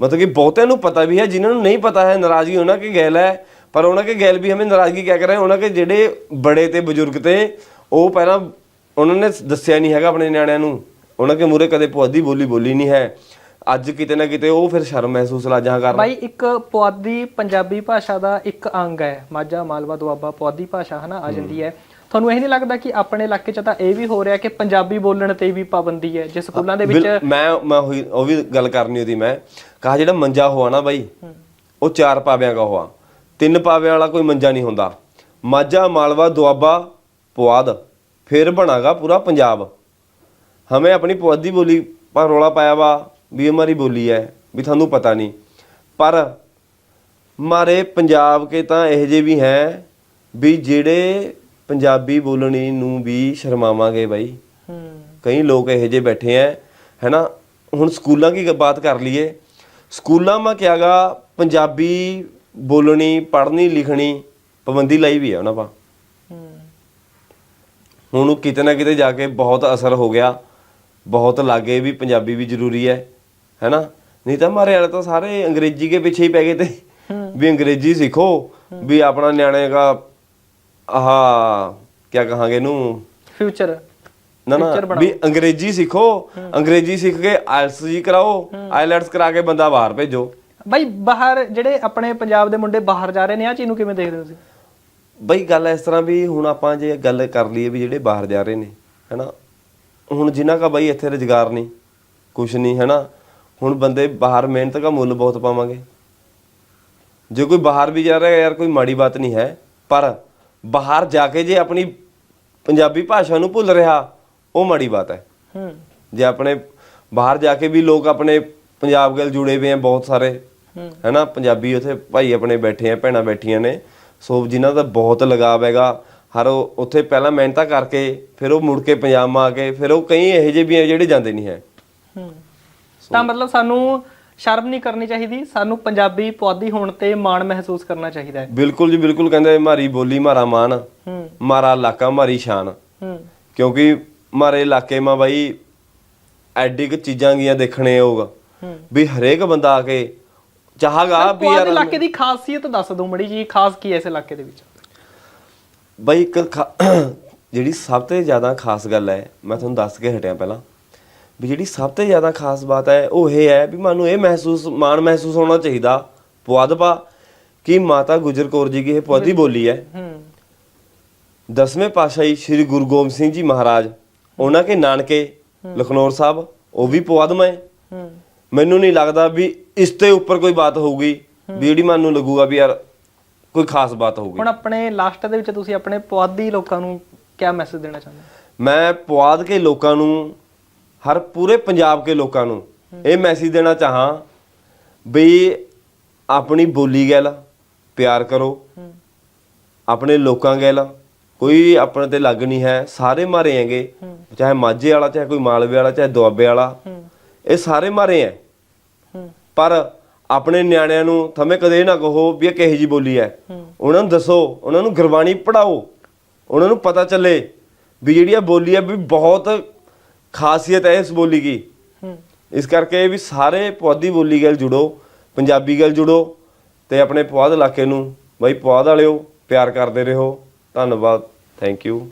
ਮਤਲਬ ਕਿ ਬਹੁਤਿਆਂ ਨੂੰ ਪਤਾ ਵੀ ਹੈ, ਜਿਨ੍ਹਾਂ ਨੂੰ ਨਹੀਂ ਪਤਾ ਹੈ, ਨਾਰਾਜ਼ਗੀ ਉਹਨਾਂ ਕੀ ਗੈਲ ਹੈ। ਪਰ ਉਹਨਾਂ ਕੇ ਗੈਲ ਵੀ ਹਮੇ ਨਾਰਾਜ਼ਗੀ ਕਿਆ ਕਰ ਰਹੇ ਉਹਨਾਂ ਕੇ ਜਿਹੜੇ ਬੜੇ ਤੇ ਬਜ਼ੁਰਗ ਤੇ, ਉਹ ਪਹਿਲਾਂ ਉਹਨਾਂ ਨੇ ਦੱਸਿਆ ਨਹੀਂ ਹੈਗਾ ਆਪਣੇ ਨਿਆਣਿਆਂ ਨੂੰ। ਉਹਨਾਂ ਕੇ ਮੂਰੇ ਕਦੇ ਪੁਆਧੀ ਬੋਲੀ ਬੋਲੀ ਨਹੀਂ ਹੈ। ਅੱਜ ਕਿਤੇ ਨਾ ਕਿਤੇ ਉਹ ਫਿਰ ਸ਼ਰਮ ਮਹਿਸੂਸ ਲਾਜਾਂ ਕਰ। ਬਾਈ ਇੱਕ ਪੁਆਧੀ ਪੰਜਾਬੀ ਭਾਸ਼ਾ ਦਾ ਇੱਕ ਅੰਗ ਹੈ। ਮਾਝਾ ਮਾਲਵਾ ਦੁਆਬਾ ਪੁਆਧੀ ਭਾਸ਼ਾ ਹਨਾ ਆ ਜਾਂਦੀ ਹੈ। ਤੁਹਾਨੂੰ ਇਹ ਨਹੀਂ ਲੱਗਦਾ ਕਿ ਆਪਣੇ ਇਲਾਕੇ 'ਚ ਤਾਂ ਇਹ ਵੀ ਹੋ ਰਿਹਾ ਕਿ ਪੰਜਾਬੀ ਬੋਲਣ ਤੇ ਵੀ ਪਾਬੰਦੀ ਹੈ? ਜੇ ਸਕੂਲਾਂ ਦੇ ਵਿੱਚ ਮੈਂ ਮੈਂ ਉਹੀ ਉਹ ਵੀ ਗੱਲ ਕਰਨੀ ਉਹਦੀ ਮੈਂ। ਕਹਾ ਜਿਹੜਾ ਮੰਜਾ ਹੋਆ ਨਾ ਬਾਈ ਉਹ ਚਾਰ ਪਾਵਿਆਂ ਦਾ ਹੋਆ। ਤਿੰਨ ਪਾਵਿਆਂ ਵਾਲਾ ਕੋਈ ਮੰਜਾ ਨਹੀਂ ਹੁੰਦਾ। ਮਾਝਾ ਮਾਲਵਾ ਦੁਆਬਾ ਪੁਆਧ ਫਿਰ ਬਣਾਗਾ ਪੂਰਾ ਪੰਜਾਬ। ਹਮੇ ਆਪਣੀ ਪੁਆਧੀ ਬੋਲੀ ਪਰ ਰੋਲਾ ਪਾਇਆ ਵਾ। ਵੀ ਹਮਾਰੀ ਬੋਲੀ ਹੈ ਵੀ ਤੁਹਾਨੂੰ ਪਤਾ ਨਹੀਂ। ਪਰ ਮਾਰੇ ਪੰਜਾਬ ਕੇ ਤਾਂ ਇਹੋ ਜਿਹੇ ਵੀ ਹੈ ਵੀ ਜਿਹੜੇ ਪੰਜਾਬੀ ਬੋਲਣੀ ਨੂੰ ਵੀ ਸ਼ਰਮਾਵਾਂਗੇ ਬਾਈ। ਹੂੰ। ਕਈ ਲੋਕ ਇਹੋ ਜਿਹੇ ਬੈਠੇ ਐ ਹੈਨਾ? ਹੁਣ ਸਕੂਲਾਂ ਦੀ ਬਾਤ ਕਰ ਲਈਏ? ਸਕੂਲਾਂ ਮਾ ਕਿਆਗਾ ਪੰਜਾਬੀ ਬੋਲਣੀ ਪੜ੍ਹਨੀ ਲਿਖਣੀ ਪਾਬੰਦੀ ਲਈ ਵੀ ਹੈ ਉਹਨਾਂ ਪਾ। ਹੂੰ। ਹੁਣ ਉਹ ਕਿਤੇ ਨਾ ਕਿਤੇ ਜਾ ਕੇ ਬਹੁਤ ਅਸਰ ਹੋ ਗਿਆ। ਬਹੁਤ ਲਾਗੇ ਵੀ ਪੰਜਾਬੀ ਵੀ ਜ਼ਰੂਰੀ ਹੈ ਹੈਨਾ? ਨਹੀਂ ਤਾਂ ਮਾਰੇ ਵਾਲੇ ਤਾਂ ਸਾਰੇ ਅੰਗਰੇਜ਼ੀ ਕੇ ਪਿੱਛੇ ਹੀ ਪੈ ਗਏ ਤੇ। ਵੀ ਅੰਗਰੇਜ਼ੀ ਸਿੱਖੋ ਵੀ ਆਪਣਾ ਨਿਆਣੇ ਦਾ ਆਹ ਕੀ ਕਹਾਂਗੇ ਇਹਨੂੰ? ਫਿਊਚਰ ਨਾ ਨਾ ਵੀ ਅੰਗਰੇਜ਼ੀ ਸਿੱਖੋ ਅੰਗਰੇਜ਼ੀ ਸਿੱਖ ਕੇ ਆਇਲਟਸ ਜੀ ਕਰਾਓ ਆਇਲਟਸ ਕਰਾ ਕੇ ਬੰਦਾ ਬਾਹਰ ਭੇਜੋ। ਬਾਈ ਬਾਹਰ ਜਿਹੜੇ ਆਪਣੇ ਪੰਜਾਬ ਦੇ ਮੁੰਡੇ ਬਾਹਰ ਜਾ ਰਹੇ ਨੇ ਆ ਚੀਜ਼ ਨੂੰ ਕਿਵੇਂ ਦੇਖਦੇ ਹੋ ਤੁਸੀਂ? ਬਈ ਗੱਲ ਇਸ ਤਰ੍ਹਾਂ ਵੀ ਹੁਣ ਆਪਾਂ ਜੇ ਗੱਲ ਕਰ ਲਈਏ ਵੀ ਜਿਹੜੇ ਬਾਹਰ ਜਾ ਰਹੇ ਨੇ ਹੈਨਾ? ਹੁਣ ਜਿਨ੍ਹਾਂ ਦਾ ਬਈ ਇੱਥੇ ਰੁਜ਼ਗਾਰ ਨਹੀਂ ਕੁਛ ਨਹੀਂ ਹੈਨਾ? ਹੁਣ ਬੰਦੇ ਬਾਹਰ ਮਿਹਨਤ ਦਾ ਮੁੱਲ ਬਹੁਤ ਪਾਵਾਂਗੇ। ਜੇ ਕੋਈ ਬਾਹਰ ਵੀ ਜਾ ਰਿਹਾ ਯਾਰ ਕੋਈ ਮਾੜੀ ਬਾਤ ਨਹੀਂ ਹੈ ਪਰ ਬਾਹਰ ਜਾ ਕੇ ਜੇ ਆਪਣੀ ਪੰਜਾਬੀ ਭਾਸ਼ਾ ਨੂੰ ਭੁੱਲ ਰਿਹਾ ਉਹ ਮਾੜੀ ਬਾਤ ਹੈ। ਹੂੰ। ਜੇ ਆਪਣੇ ਬਾਹਰ ਜਾ ਕੇ ਵੀ ਲੋਕ ਆਪਣੇ ਪੰਜਾਬ ਨਾਲ ਜੁੜੇ ਹੋਏ ਆ ਬਹੁਤ ਸਾਰੇ ਹੂੰ। ਹੈਨਾ ਪੰਜਾਬੀ ਉਥੇ ਭਾਈ ਆਪਣੇ ਬੈਠੇ ਆ ਭੈਣਾਂ ਬੈਠੀਆਂ ਨੇ ਸੋ ਜਿਨ੍ਹਾਂ ਦਾ ਬਹੁਤ ਲਗਾਵ ਹੈਗਾ ਹਰ ਉਹ ਉੱਥੇ ਪਹਿਲਾਂ ਮਿਹਨਤਾਂ ਕਰਕੇ ਫਿਰ ਉਹ ਮੁੜ ਕੇ ਪੰਜਾਬ ਆ ਕੇ ਫਿਰ ਉਹ ਕਈ ਇਹੋ ਜਿਹੇ ਵੀ ਆ ਜਿਹੜੇ ਜਾਂਦੇ ਨਹੀਂ ਹੂੰ। ਤਾਂ ਮਤਲਬ ਸਾਨੂੰ ਸ਼ਰਮ ਨਹੀਂ ਕਰਨੀ ਚਾਹੀਦੀ ਸਾਨੂੰ ਪੰਜਾਬੀ ਪੁਆਧੀ ਹੋਣ ਤੇ ਮਾਣ ਮਹਿਸੂਸ ਕਰਨਾ ਚਾਹੀਦਾ ਹੈ। ਬਿਲਕੁਲ ਜੀ ਬਿਲਕੁਲ ਕਹਿੰਦੇ ਮਾਰੀ ਬੋਲੀ ਮਾਰਾ ਮਾਨ ਹੂੰ। ਮਾਰਾ ਇਲਾਕਾ ਮਾਰੀ ਸ਼ਾਨ। ਹੂੰ। ਕਿਉਂਕਿ ਮਾਰੇ ਇਲਾਕੇ ਮਾ ਬਾਈ ਐਡੀ ਕੁ ਚੀਜ਼ਾਂ ਗੀਆਂ ਦੇਖਣੇ ਹੋਗਾ ਵੀ ਹਰੇਕ ਬੰਦਾ ਆ ਕੇ ਚਾਹਾਗਾ ਵੀ ਪੁਆਧ ਯਾਰ ਇਲਾਕੇ ਦੀ ਖਾਸੀਅਤ ਦੱਸ ਦਿਓ ਮੜੀ ਜੀ ਖਾਸ ਕੀ ਹੈ ਇਸ ਇਲਾਕੇ ਦੇ ਵਿੱਚ? ਬਈ ਇੱਕ ਖਾ- ਜਿਹੜੀ ਸਭ ਤੋਂ ਜ਼ਿਆਦਾ ਖਾਸ ਗੱਲ ਹੈ ਮੈਂ ਤੁਹਾਨੂੰ ਦੱਸ ਕੇ ਹਟਿਆ ਪਹਿਲਾਂ। ਵੀ ਜਿਹੜੀ ਸਭ ਤੋਂ ਜ਼ਿਆਦਾ ਖਾਸ ਬਾਤ ਹੈ ਉਹ ਇਹ ਹੈ ਵੀ ਮੈਨੂੰ ਇਹ ਮਹਿਸੂਸ ਮਾਣ ਮਹਿਸੂਸ ਹੋਣਾ ਚਾਹੀਦਾ। ਪੁਆਧਪਾ ਕਿ ਮਾਤਾ ਗੁਜਰ ਕੌਰ ਜੀ ਕੀ ਇਹ ਪੁਆਧੀ ਬੋਲੀ ਹੈ। ਹੂੰ। ਦਸਵੇਂ ਪਾਤਸ਼ਾਹੀ ਸ੍ਰੀ ਗੁਰੂ ਗੋਬਿੰਦ ਸਿੰਘ ਜੀ ਮਹਾਰਾਜ ਉਹਨਾਂ ਕੇ ਨਾਨਕੇ ਲਖਨੌਰ ਸਾਹਿਬ ਉਹ ਵੀ ਪੁਆਧਮਾ ਹੈ। ਮੈਨੂੰ ਨਹੀਂ ਲੱਗਦਾ ਵੀ ਇਸ ਤੇ ਉੱਪਰ ਕੋਈ ਬਾਤ ਹੋਊਗੀ ਵੀ ਜਿਹੜੀ ਮੈਨੂੰ ਲੱਗੂਗਾ ਵੀ ਯਾਰ ਕੋਈ ਖਾਸ ਬਾਤ ਹੋਊਗੀ। ਹੁਣ ਆਪਣੇ ਲਾਸਟ ਦੇ ਵਿੱਚ ਤੁਸੀਂ ਆਪਣੇ ਪੁਆਧੀ ਲੋਕਾਂ ਨੂੰ ਕਿਆ ਮੈਸੇਜ ਦੇਣਾ ਚਾਹੁੰਦੇ ਮੈਂ ਪੁਆਧ ਕੇ ਲੋਕਾਂ ਨੂੰ ਹਰ ਪੂਰੇ ਪੰਜਾਬ ਕੇ ਲੋਕਾਂ ਨੂੰ ਇਹ ਮੈਸੇਜ ਦੇਣਾ ਚਾਹਾਂ ਵੀ ਆਪਣੀ ਬੋਲੀ ਗੱਲ ਪਿਆਰ ਕਰੋ। ਆਪਣੇ ਲੋਕਾਂ ਗੱਲ ਕੋਈ ਆਪਣੇ ਤੇ ਲੱਗ ਨਹੀਂ ਹੈ, ਸਾਰੇ ਮਾਰੇ ਹੈਗੇ, ਚਾਹੇ ਮਾਝੇ ਵਾਲਾ, ਚਾਹੇ ਕੋਈ ਮਾਲਵੇ ਵਾਲਾ, ਚਾਹੇ ਦੁਆਬੇ ਵਾਲਾ, ਇਹ ਸਾਰੇ ਮਾਰੇ ਹੈ। ਪਰ ਆਪਣੇ ਨਿਆਣਿਆਂ ਨੂੰ ਥਮੇ ਕਦੇ ਨਾ ਕਹੋ ਵੀ ਇਹ ਕਿਹੋ ਜੀ ਬੋਲੀ ਹੈ। ਉਹਨਾਂ ਨੂੰ ਦੱਸੋ, ਉਹਨਾਂ ਨੂੰ ਗੁਰਬਾਣੀ ਪੜਾਓ ਉਹਨਾਂ ਨੂੰ ਪਤਾ ਚੱਲੇ ਵੀ ਜਿਹੜੀ ਇਹ ਬੋਲੀ ਹੈ ਵੀ ਬਹੁਤ ਖਾਸੀਅਤ ਹੈ ਇਸ ਬੋਲੀ ਦੀ। ਹੂੰ। ਇਸ ਕਰਕੇ ਵੀ ਸਾਰੇ ਪੁਆਧੀ ਬੋਲੀ ਗੱਲ ਜੁੜੋ ਪੰਜਾਬੀ ਗੱਲ ਜੁੜੋ ਤੇ ਆਪਣੇ ਪੁਆਧ ਇਲਾਕੇ ਨੂੰ ਬਈ ਪੁਆਧ ਵਾਲਿਓ ਪਿਆਰ ਕਰਦੇ ਰਹੋ। ਧੰਨਵਾਦ। Thank you